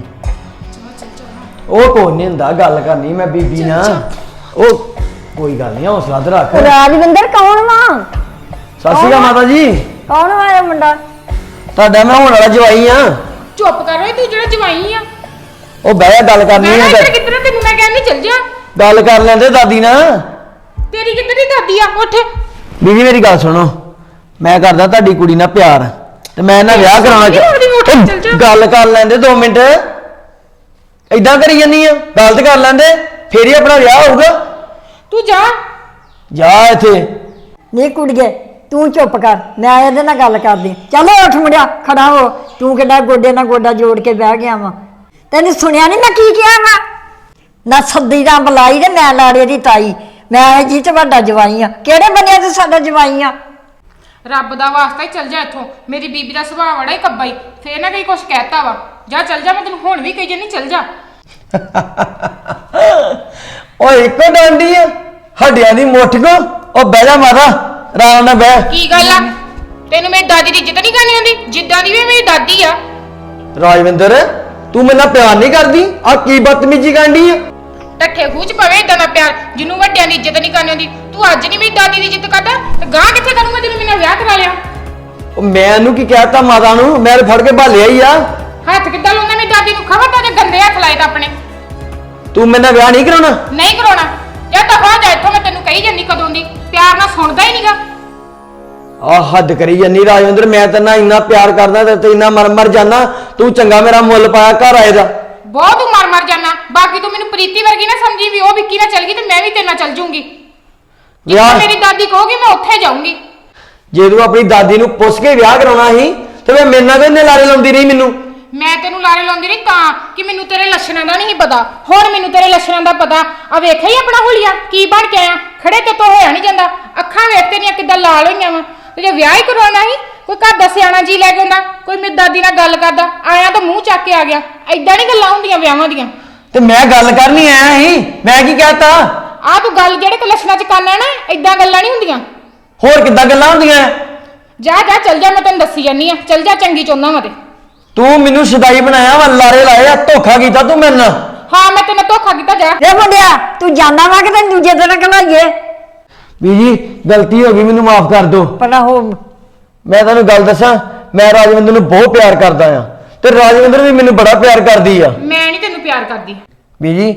ਉਹ ਕੋਈ ਨਹੀਂ ਹੁੰਦਾ ਗੱਲ ਕਰਨੀ ਮੈਂ ਬੀਬੀ ਨਾਲ। ਉਹ ਕੋਈ ਗੱਲ ਨਹੀਂ ਹੌਸਲਾ ਤੇ ਰੱਖ। ਰਾਜਵਿੰਦਰ ਕੌਣ ਵਾ? ਸਤਿ ਸ਼੍ਰੀ ਅਕਾਲ ਮਾਤਾ ਜੀ। ਕੌਣ ਵਾ ਇਹ ਮੁੰਡਾ? ਤੁਹਾਡਾ ਮੈਂ ਹੁਣ ਵਾਲਾ ਜਵਾਈ ਆ। ਚੁੱਪ ਕਰ ਓਏ ਤੂੰ ਜਿਹੜਾ ਜਵਾਈ ਆ। ਉਹ ਬਹਿ ਜਾ ਗੱਲ ਕਰਨੀ ਮੈਂ ਆ ਇੱਧਰ ਕਿੱਧਰ ਤੈਨੂੰ ਮੈਂ ਕਹਿੰਦੀ ਚੱਲ ਜਾ। ਗੱਲ ਕਰ ਲੈਂਦੇ ਦਾਦੀ ਨਾਲ। ਤੇਰੀ ਕਿੱਧਰ ਦੀ ਦਾਦੀ ਆ? ਉੱਠ। ਬੀਬੀ ਮੇਰੀ ਗੱਲ ਸੁਣੋ। ਮੈਂ ਕਰਦਾ ਤੁਹਾਡੀ ਕੁੜੀ ਨਾਲ ਪਿਆਰ। ਤੇ ਮੈਂ ਇਹਨਾਂ ਵਿਆਹ ਕਰਾਉਣਾ ਨਹੀਂ ਲੱਗਦੀ, ਉੱਠ, ਉਹ ਚੱਲ ਜਾ। ਗੱਲ ਕਰ ਲੈਂਦੇ 2 ਮਿੰਟ। ਇਦਾਂ ਕਰੀ ਜੰਨੀ ਆ। ਗੱਲ ਤੇ ਕਰ ਲੈਂਦੇ। ਫੇਰ ਹੀ ਆਪਣਾ ਵਿਆਹ ਹੋਊਗਾ। ਤੂੰ ਜਾ। ਜਾ ਇੱਥੇ। ਨਹੀਂ ਕੁੜੀਏ ਤੂੰ ਚੁੱਪ ਕਰ। ਮੈਂ ਇਹਦੇ ਨਾਲ ਗੱਲ ਕਰਦੀ। ਚਲੋ ਉੱਠ ਮੁੰਡਿਆ ਖੜਾ ਹੋ। ਤੂੰ ਕਿੱਡਾ ਗੋਡੇ ਨਾਲ ਗੋਡਾ ਜੋੜ ਕੇ ਬਹਿ ਗਿਆ ਵਾ। ਤੈਨੂੰ ਸੁਣਿਆ ਨਹੀਂ ਮੈਂ ਕੀ ਕਿਹਾ ਵਾ? ਨਾ ਸੱਦੀ ਦਾ ਬੁਲਾਈ ਤੇ ਮੈਂ ਲਾੜੇ ਦੀ ਤਾਈ। ਮੈਂ ਇਹ ਜੀ ਚ ਵੱਡਾ ਜਵਾਈ ਆ। ਕਿਹੜੇ ਬੰਨਿਆ ਤੂੰ ਸਾਡਾ ਜਵਾਈ ਆ? ਰੱਬ ਦਾ ਵਾਸਤਾ ਹੀ ਚੱਲ ਜਾ ਇੱਥੋਂ। ਮੇਰੀ ਬੀਬੀ ਦਾ ਸੁਭਾਅ ਬੜਾ ਹੀ ਕੱਬਾ ਈ। ਫੇਰ ਨਾ ਕਈ ਕੁਛ ਕਹਿਤਾ ਵਾ। ਜਾ ਚੱਲ ਜਾ ਮੈਂ ਤੈਨੂੰ ਹੁਣ ਵੀ ਕਹੀ ਜੰਨੀ ਚੱਲ ਜਾ। *laughs* ਓਏ ਇੱਕੋ ਡਾਂਡੀ ਆ। ਹੱਡਿਆਂ ਦੀ ਮੁੱਠ ਕੋ। ਉਹ ਬਹਿ ਜਾ ਮਾਤਾ ਆਰਾਮ ਨਾਲ ਬਹਿ। ਕੀ ਗੱਲ ਆ? ਤੈਨੂੰ ਮੇਰੀ ਦਾਦੀ ਦੀ ਇੱਜ਼ਤ ਨਹੀਂ ਕਰਨੀ ਆਉਂਦੀ? ਜਿੱਦਾਂ ਦੀ ਵੀ ਮੇਰੀ ਦਾਦੀ ਆ। ਰਾਜਵਿੰਦਰ ਤੂੰ ਮੇਰੇ ਨਾਲ ਪਿਆਰ ਨਹੀਂ ਕਰਦੀ? ਆ ਕੀ ਬਦਤਮੀਜੀ ਕਰਦੀ ਆ? ਟੱਠੇ ਖੂਚ ਪਵੇ ਇਦਾਂ ਦਾ ਪਿਆਰ ਜਿਹਨੂੰ ਵੱਡਿਆਂ ਦੀ ਇੱਜ਼ਤ ਨਹੀਂ ਕਰਨੀ ਆਉਂਦੀ ਤੂੰ ਅੱਜ ਨਹੀਂ ਮੇਰੀ ਦਾਦੀ ਦੀ ਇੱਜ਼ਤ ਕਰਦਾ ਤੇ ਗਾਂ ਕਿੱਥੇ ਕਰੂੰਗਾ ਜਦੋਂ ਮੈਨਾਂ ਵਿਆਹ ਕਰਾ ਲਿਆ? ਉਹ ਮੈਂ ਇਹਨੂੰ ਕੀ ਕਹਿਤਾ ਮਾਤਾ ਨੂੰ? ਮੈਂ ਤਾਂ ਫੜ ਕੇ ਭਾਲਿਆ ਹੀ ਆ। ਹੱਥ ਕਿੱਦਾਂ ਲਾਉਂਦਾ ਮੇਰੀ ਦਾਦੀ ਨੂੰ? ਖਬਰਦਾਰ ਜੇ ਗੰਦੇ ਹੱਥ ਲਾਏ ਤਾਂ ਆਪਣੇ। ਤੂੰ ਮੇਰੇ ਨਾਲ ਵਿਆਹ ਨਹੀਂ ਕਰਾਉਣਾ? ਨਹੀਂ ਕਰਾਉਣਾ। ਜਾਂ ਦਫਾ ਜਾ ਇੱਥੋਂ ਮੈਂ ਤੈਨੂੰ ਕਹੀ ਜੰਨੀ ਕਦੋਂ ਦੀ। ਪਿਆਰ ਨਾਲ ਸੁਣਦਾ ਹੀ ਨਹੀਂਗਾ ਆ ਹੱਦ ਕਰੀ ਜੰਨੀ ਰਾਜਵਿੰਦਰ ਮੈਂ ਤੇਰੇ ਨਾਲ ਇੰਨਾ ਪਿਆਰ ਕਰਦਾ ਤੇ ਤੇ ਇੰਨਾ ਮਰ ਮਰ ਜਾਣਾ ਤੂੰ ਚੰਗਾ ਮੇਰਾ ਮੁੱਲ ਪਾਇਆ ਘਰ ਆਏ ਦਾ ਬਹੁਤ ਤੂੰ ਮਰ ਮਰ ਜਾਣਾ ਬਾਕੀ ਤੂੰ ਮੈਨੂੰ ਪ੍ਰੀਤੀ ਵਰਗੀ ਨਾ ਸਮਝੀ ਵੀ ਉਹ ਵਿੱਕੀ ਨਾਲ ਚੱਲ ਗਈ ਤੇ ਮੈਂ ਵੀ ਤੇਰੇ ਨਾਲ ਚੱਲ ਜੂੰਗੀ। ਜਿੱਥੇ ਵਿਆਹ ਮੇਰੀ ਦਾਦੀ ਕਹੂਗੀ ਮੈਂ ਉੱਥੇ ਜਾਊਂਗੀ। ਜੇ ਤੂੰ ਆਪਣੀ ਦਾਦੀ ਨੂੰ ਪੁੱਛ ਕੇ ਵਿਆਹ ਕਰਾਉਣਾ ਸੀ ਤੇ ਮੈਂ ਮੇਰੇ ਨਾਲ ਵੀ ਲਾਰੇ ਲਾਉਂਦੀ ਰਹੀ ਮੈਨੂੰ? ਮੈਂ ਤੈਨੂੰ ਲਾਰੇ ਲਾਉਂਦੀ ਰਹੀ ਤਾਂ ਕਿ ਮੈਨੂੰ ਤੇਰੇ ਲੱਛਣਾਂ ਦਾ ਨਹੀਂ ਪਤਾ। ਹੁਣ ਮੈਨੂੰ ਤੇਰੇ ਲੱਛਣਾਂ ਦਾ ਪਤਾ। ਆ ਵੇਖਿਆ ਹੀ ਆਪਣਾ ਹੁਲੀਆ ਕੀ ਬਣ ਕੇ ਆਇਆ? ਖੜੇ ਤੇ ਤੋਂ ਹੋਇਆ ਨਹੀਂ ਜਾਂਦਾ। ਅੱਖਾਂ ਵੇਖ ਤੇਰੀਆਂ ਕਿੱਦਾਂ ਲਾਲ ਹੋਈਆਂ ਵਾ। ਤੇ ਜੇ ਵਿਆਹ ਹੀ ਕਰਾਉਣਾ ਸੀ ਕੋਈ ਘਰ ਦਾ ਸਿਆਣਾ ਜੀ ਲੈ ਕੇ ਆਉਂਦਾ ਕੋਈ ਮੇਰੀ ਦਾਦੀ ਨਾਲ ਗੱਲ ਕਰਦਾ ਆਇਆ ਤਾਂ ਮੂੰਹ ਚੱਕ ਕੇ ਆ ਗਿਆ। ਐਦਾਂ ਨਹੀਂ ਗੱਲਾਂ ਹੁੰਦੀਆਂ ਵਿਆਹਾਂ ਦੀਆਂ? ਤੇ ਮੈਂ ਗੱਲ ਕਰਨੀ ਆਇਆ ਸੀ ਮੈਂ ਕੀ ਕਹਿਤਾ? ਆ ਤੂੰ ਗੱਲ ਜਿਹੜੇ ਕੋ ਲੱਛਣਾਂ ਚ ਕਰਨਾ ਨਾ? ਐਦਾਂ ਗੱਲਾਂ ਨਹੀਂ ਹੁੰਦੀਆਂ? ਹੋਰ ਕਿੱਦਾਂ ਗੱਲਾਂ ਹੁੰਦੀਆਂ? ਜਾ ਜਾ ਚੱਲ ਜਾ ਮੈਂ ਤੈਨੂੰ ਦੱਸੀ ਜਾਨੀ ਆ। ਚੱਲ ਜਾ ਚੰਗੀ ਚੋਂਦਾ ਵਾ ਤੇ। ਮੈਨੂੰ ਸ਼ਦਾਈ ਬਣਾਇਆ ਵਾ ਲਾਰੇ ਲਾਏ ਆ ਧੋਖਾ ਕੀਤਾ ਤੂੰ ਮੇਰੇ ਨਾਲ। ਹਾਂ ਮੈਂ ਤੈਨੂੰ ਧੋਖਾ ਕੀਤਾ ਜਾ। ਵੇ ਮੁੰਡਿਆ ਤੂੰ ਜਾਣਾ ਵਾ ਕਿ ਤੈਨੂੰ ਦੂਜੇ ਦਿਨ ਕਲਾਈਏ ਬੀਜੀ ਗਲਤੀ ਹੋ ਗਈ ਮੈਨੂੰ ਮਾਫ ਕਰ ਦਿਓ। ਪਤਾ ਹੋ ਮੈਂ ਤੁਹਾਨੂੰ ਗੱਲ ਦੱਸਾਂ ਮੈਂ ਰਾਜਵਿੰਦਰ ਨੂੰ ਬਹੁਤ ਪਿਆਰ ਕਰਦਾ ਆ। ਤੇ ਰਾਜਵਿੰਦਰ ਵੀ ਮੈਨੂੰ ਬੜਾ ਪਿਆਰ ਕਰਦੀ ਆ। ਮੈਂ ਨਹੀਂ ਤੈਨੂੰ ਪਿਆਰ ਕਰਦੀ। ਬੀਜੀ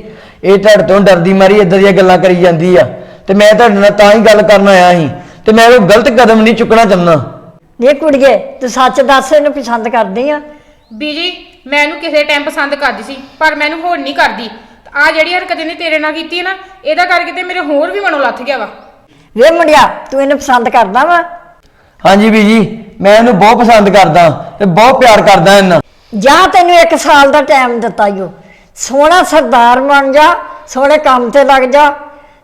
ਇਹ ਤੁਹਾਡੇ ਤੋਂ ਡਰਦੀ ਮਾਰੀ ਇਦਾਂ ਦੀਆਂ ਗੱਲਾਂ ਕਰੀ ਜਾਂਦੀ ਆ। ਤੇ ਮੈਂ ਤੁਹਾਡੇ ਨਾਲ ਤਾਂ ਹੀ ਗੱਲ ਕਰਨ ਆਇਆ ਸੀ। ਤੇ ਮੈਂ ਉਹ ਗਲਤ ਕਦਮ ਨਹੀਂ ਚੁੱਕਣਾ ਚਾਹੁੰਦਾ। ਇਹ ਕੁੜੀਏ ਤੂੰ ਸੱਚ ਦੱਸ ਇਹਨੂੰ ਪਸੰਦ ਕਰਦੀ ਆ? ਬੀਜੀ ਮੈਂ ਇਹਨੂੰ ਕਿਸੇ ਟਾਈਮ ਪਸੰਦ ਕਰਦੀ ਸੀ ਪਰ ਮੈਨੂੰ ਹੁਣ ਨਹੀਂ ਕਰਦੀ। ਆ ਜਿਹੜੀ ਹਰਕਤ ਇਹਨੇ ਤੇਰੇ ਨਾਲ ਕੀਤੀ ਹੈ ਨਾ ਇਹਦਾ ਕਰਕੇ ਤੇ ਮੇਰੇ ਹੋਰ ਵੀ ਮਨੋਂ ਲੱਥ ਗਿਆ ਵਾ। ਵੇ ਮੁੰਡਿਆ ਤੂੰ ਇਹਨੂੰ ਪਸੰਦ ਕਰਦਾ ਵਾ? ਹਾਂਜੀ ਬੀਜੀ ਮੈਂ ਇਹਨੂੰ ਬਹੁਤ ਪਸੰਦ ਕਰਦਾ ਤੇ ਬਹੁਤ ਪਿਆਰ ਕਰਦਾ ਇਹਨਾਂ ਜਾਂ ਤੈਨੂੰ ਇੱਕ ਸਾਲ ਦਾ ਟਾਈਮ ਦਿੱਤਾ ਈਓ ਸੋਹਣਾ ਸਰਦਾਰ ਬਣ ਜਾ ਸੋਹਣੇ ਕੰਮ ਤੇ ਲੱਗ ਜਾ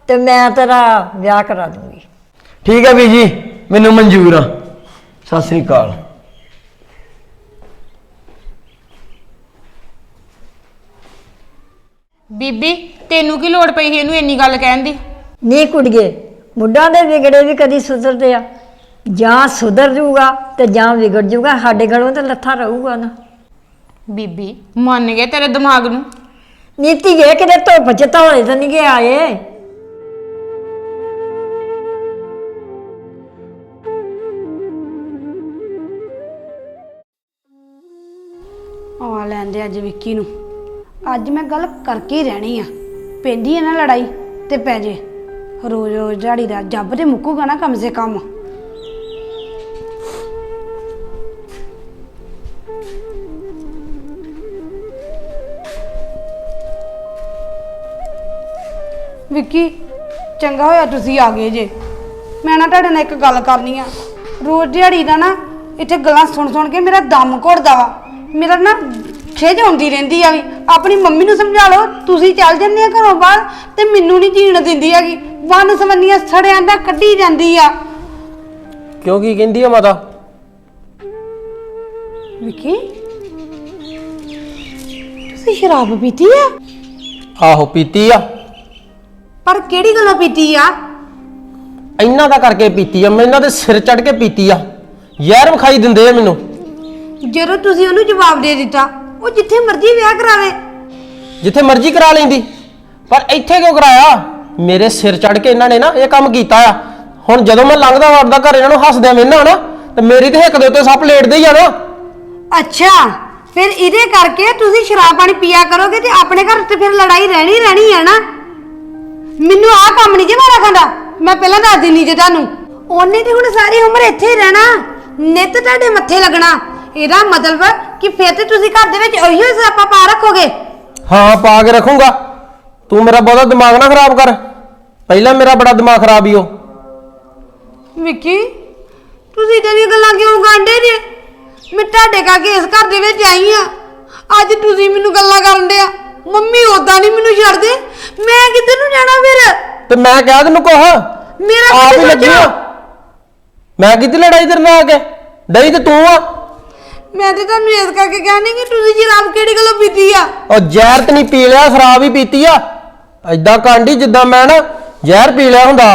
ਤੇ ਮੈਂ ਤੇਰਾ ਵਿਆਹ ਕਰਾ ਦੂੰਗੀ। ਠੀਕ ਹੈ ਬੀਜੀ ਮੈਨੂੰ ਮਨਜ਼ੂਰ ਆ। ਸਤਿ ਸ੍ਰੀ ਅਕਾਲ। ਬੀਬੀ ਤੈਨੂੰ ਕੀ ਲੋੜ ਪਈ ਸੀ ਇਹਨੂੰ ਇੰਨੀ ਗੱਲ ਕਹਿਣ ਦੀ? ਨੀ ਕੁੜੀਏ ਮੁੱਢਾਂ ਦੇ ਵਿਗੜੇ ਵੀ ਕਦੀ ਸੁਧਰਦੇ ਆ। ਜਾਂ ਸੁਧਰ ਜੂਗਾ ਤੇ ਜਾਂ ਵਿਗੜ ਜੂਗਾ ਸਾਡੇ ਘਰੋਂ ਤੇ ਲੱਥਾ ਰਹੂਗਾ ਨਾ। ਬੀਬੀ ਮੰਨ ਗਏ ਤੇਰੇ ਦਿਮਾਗ ਨੂੰ? ਨੀਤੀ ਗਏ ਕਿਤੇ ਧੁੱਪ ਚ ਧੌਲੇ ਤਾਂ ਨਹੀਂ ਗਏ ਆਏ ਆ ਲੈਂਦੇ ਅੱਜ ਵਿੱਕੀ ਨੂੰ। ਅੱਜ ਮੈਂ ਗੱਲ ਕਰਕੇ ਹੀ ਰਹਿਣੀ ਆ। ਪੈਂਦੀ ਹੈ ਨਾ ਲੜਾਈ ਤੇ ਪੈ ਜੇ। ਰੋਜ਼ ਰੋਜ਼ ਝਾੜੀ ਦਾ ਜੱਬ ਤੇ ਮੁੱਕੂਗਾ ਨਾ ਕਮ ਸੇ ਕਮ। ਵਿੱਕੀ ਚੰਗਾ ਹੋਇਆ ਤੁਸੀਂ ਆ ਗਏ ਜੇ। ਮੈਂ ਨਾ ਤੁਹਾਡੇ ਨਾਲ ਇੱਕ ਗੱਲ ਕਰਨੀ ਆ। ਰੋਜ਼ ਦਿਹਾੜੀ ਦਾ ਨਾ ਇੱਥੇ ਗੱਲਾਂ ਸੁਣ ਸੁਣ ਕੇ ਮੇਰਾ ਦਮ ਘੁੱਟਦਾ। ਵਾ ਮੇਰਾ ਨਾ ਖਿਜ ਆਉਂਦੀ ਰਹਿੰਦੀ ਆ ਵੀ ਆਪਣੀ ਮੰਮੀ ਨੂੰ ਸਮਝਾ ਲਓ ਤੁਸੀਂ ਚੱਲ ਜੰਨੇ ਆ ਘਰੋਂ ਬਾਹਰ ਤੇ ਮੈਨੂੰ ਨਹੀਂ ਜੀਣ ਦਿੰਦੀ ਹੈਗੀ। ਵਨ ਸਵੰਨੀਆਂ ਸੜਿਆਂ ਦਾ ਕੱਢੀ ਜਾਂਦੀ ਆ। ਕਿਉਂ ਕੀ ਕਹਿੰਦੀ ਆ ਮਾਤਾ? ਵਿੱਕੀ ਤੁਸੀਂ ਸ਼ਰਾਬ ਪੀਤੀ ਆ? ਆਹੋ ਪੀਤੀ ਆ। ਪਰ ਕਿਹੜੀ ਗੱਲੋਂ ਪੀਤੀ ਆ? ਇਹਨਾਂ ਦਾ ਕਰਕੇ ਪੀਤੀ ਆ ਮੈਂ ਇਹਨਾਂ ਦੇ ਸਿਰ ਚੜ ਕੇ ਪੀਤੀ ਆ। ਯਾਰ ਵਿਖਾਈ ਦਿੰਦੇ ਆ ਮੈਨੂੰ। ਜਦੋਂ ਤੁਸੀਂ ਉਹਨੂੰ ਜਵਾਬ ਦੇ ਦਿੱਤਾ ਉਹ ਜਿੱਥੇ ਮਰਜ਼ੀ ਵਿਆਹ ਕਰਾਵੇ। ਜਿੱਥੇ ਮਰਜ਼ੀ ਕਰਾ ਲੈਂਦੀ। ਪਰ ਇੱਥੇ ਕਿਉਂ ਕਰਾਇਆ? ਮੇਰੇ ਸਿਰ ਚੜ ਕੇ ਇਹਨਾਂ ਨੇ ਨਾ ਇਹ ਕੰਮ ਕੀਤਾ ਆ। ਹੁਣ ਜਦੋਂ ਮੈਂ ਲੰਘਦਾ ਵੜਦਾ ਘਰ ਇਹਨਾਂ ਨੂੰ ਹੱਸਦਿਆਂ ਵੇਖਣਾ ਨਾ ਤੇ ਮੇਰੀ ਤੇ ਹਿੱਕ ਦੇ ਉੱਤੇ ਸੱਪ ਲੇਟਦੇ ਹੀ ਆ ਨਾ। ਅੱਛਾ ਫਿਰ ਇਹਦੇ ਕਰਕੇ ਤੁਸੀਂ ਸ਼ਰਾਬ ਪਾਣੀ ਪੀਆ ਕਰੋਗੇ ਤੇ ਆਪਣੇ ਘਰ ਤੇ ਫਿਰ ਲੜਾਈ ਰਹਿਣੀ ਰਹਿਣੀ ਹੈ ਨਾ? ਮੈਨੂੰ ਆਹ ਕੰਮ ਨਹੀਂ ਜੇ ਮਾਰਾ ਖਾਂਦਾ। ਮੈਂ ਪਹਿਲਾਂ ਦੱਸ ਦਿੰਨੀ ਜੇ ਤੁਹਾਨੂੰ। ਉਹਨੇ ਤੇ ਹੁਣ ਸਾਰੀ ਉਮਰ ਇੱਥੇ ਹੀ ਰਹਿਣਾ। ਨਿੱਤ ਤੁਹਾਡੇ ਮੱਥੇ ਲੱਗਣਾ। ਇਹਦਾ ਮਤਲਬ ਕਿ ਫਿਰ ਤੇ ਤੁਸੀਂ ਘਰ ਦੇ ਵਿੱਚ ਉਹੀ ਸਿਆਪਾ ਪਾ ਰੱਖੋਗੇ। ਹਾਂ ਪਾ ਕੇ ਰੱਖੂੰਗਾ। ਤੂੰ ਮੇਰਾ ਬਹੁਤਾ ਦਿਮਾਗ ਨਾ ਖਰਾਬ ਕਰ। ਪਹਿਲਾਂ ਮੇਰਾ ਬੜਾ ਦਿਮਾਗ ਖਰਾਬ ਹੀ ਉਹ ਵਿੱਕੀ ਤੁਸੀਂ ਤੇਰੀਆਂ ਗੱਲਾਂ ਕਿਉਂ ਗਾਂਡੇ ਜੇ? ਮੈਂ ਤੁਹਾਡੇ ਕਰਕੇ ਇਸ ਘਰ ਦੇ ਵਿੱਚ ਆਈ ਆ। ਅੱਜ ਤੁਸੀਂ ਮੈਨੂੰ ਗੱਲਾਂ ਕਰਨ ਡਿਆ ਮੰਮੀ ਉਦਾਂ ਨਹੀਂ ਮੈਨੂੰ ਛੱਡਦੇ। ਮੈਂ ਕਿੱਧਰ ਨੂੰ ਜਾਣਾ ਫਿਰ? ਤੇ ਮੈਂ ਕਹਿ ਤੈਨੂੰ ਕੋਹ ਮੇਰਾ ਆਪ ਹੀ ਲੱਗੀ ਆ? ਮੈਂ ਕਿੱਥੇ ਲੜਾਈ ਤੇਰੇ ਨਾਲ ਆ ਕੇ? ਡਈ ਤੇ ਤੂੰ ਆ। ਮੈਂ ਤੇ ਤੁਹਾਨੂੰ ਇਸ ਕਰਕੇ ਕਹਿਣੀ ਕਿ ਤੁਸੀਂ ਜਰਾਬ ਕਿਹੜੀ ਗੱਲੋਂ ਪੀਤੀ ਆ? ਉਹ ਜ਼ਹਿਰ ਤੇ ਨਹੀਂ ਪੀ ਲਿਆ ਸ਼ਰਾਬ ਹੀ ਪੀਤੀ ਆ। ਐਦਾਂ ਕਾਂਡੀ ਜਿੱਦਾਂ ਮੈਂ ਨਾ ਜ਼ਹਿਰ ਪੀ ਲਿਆ ਹੁੰਦਾ।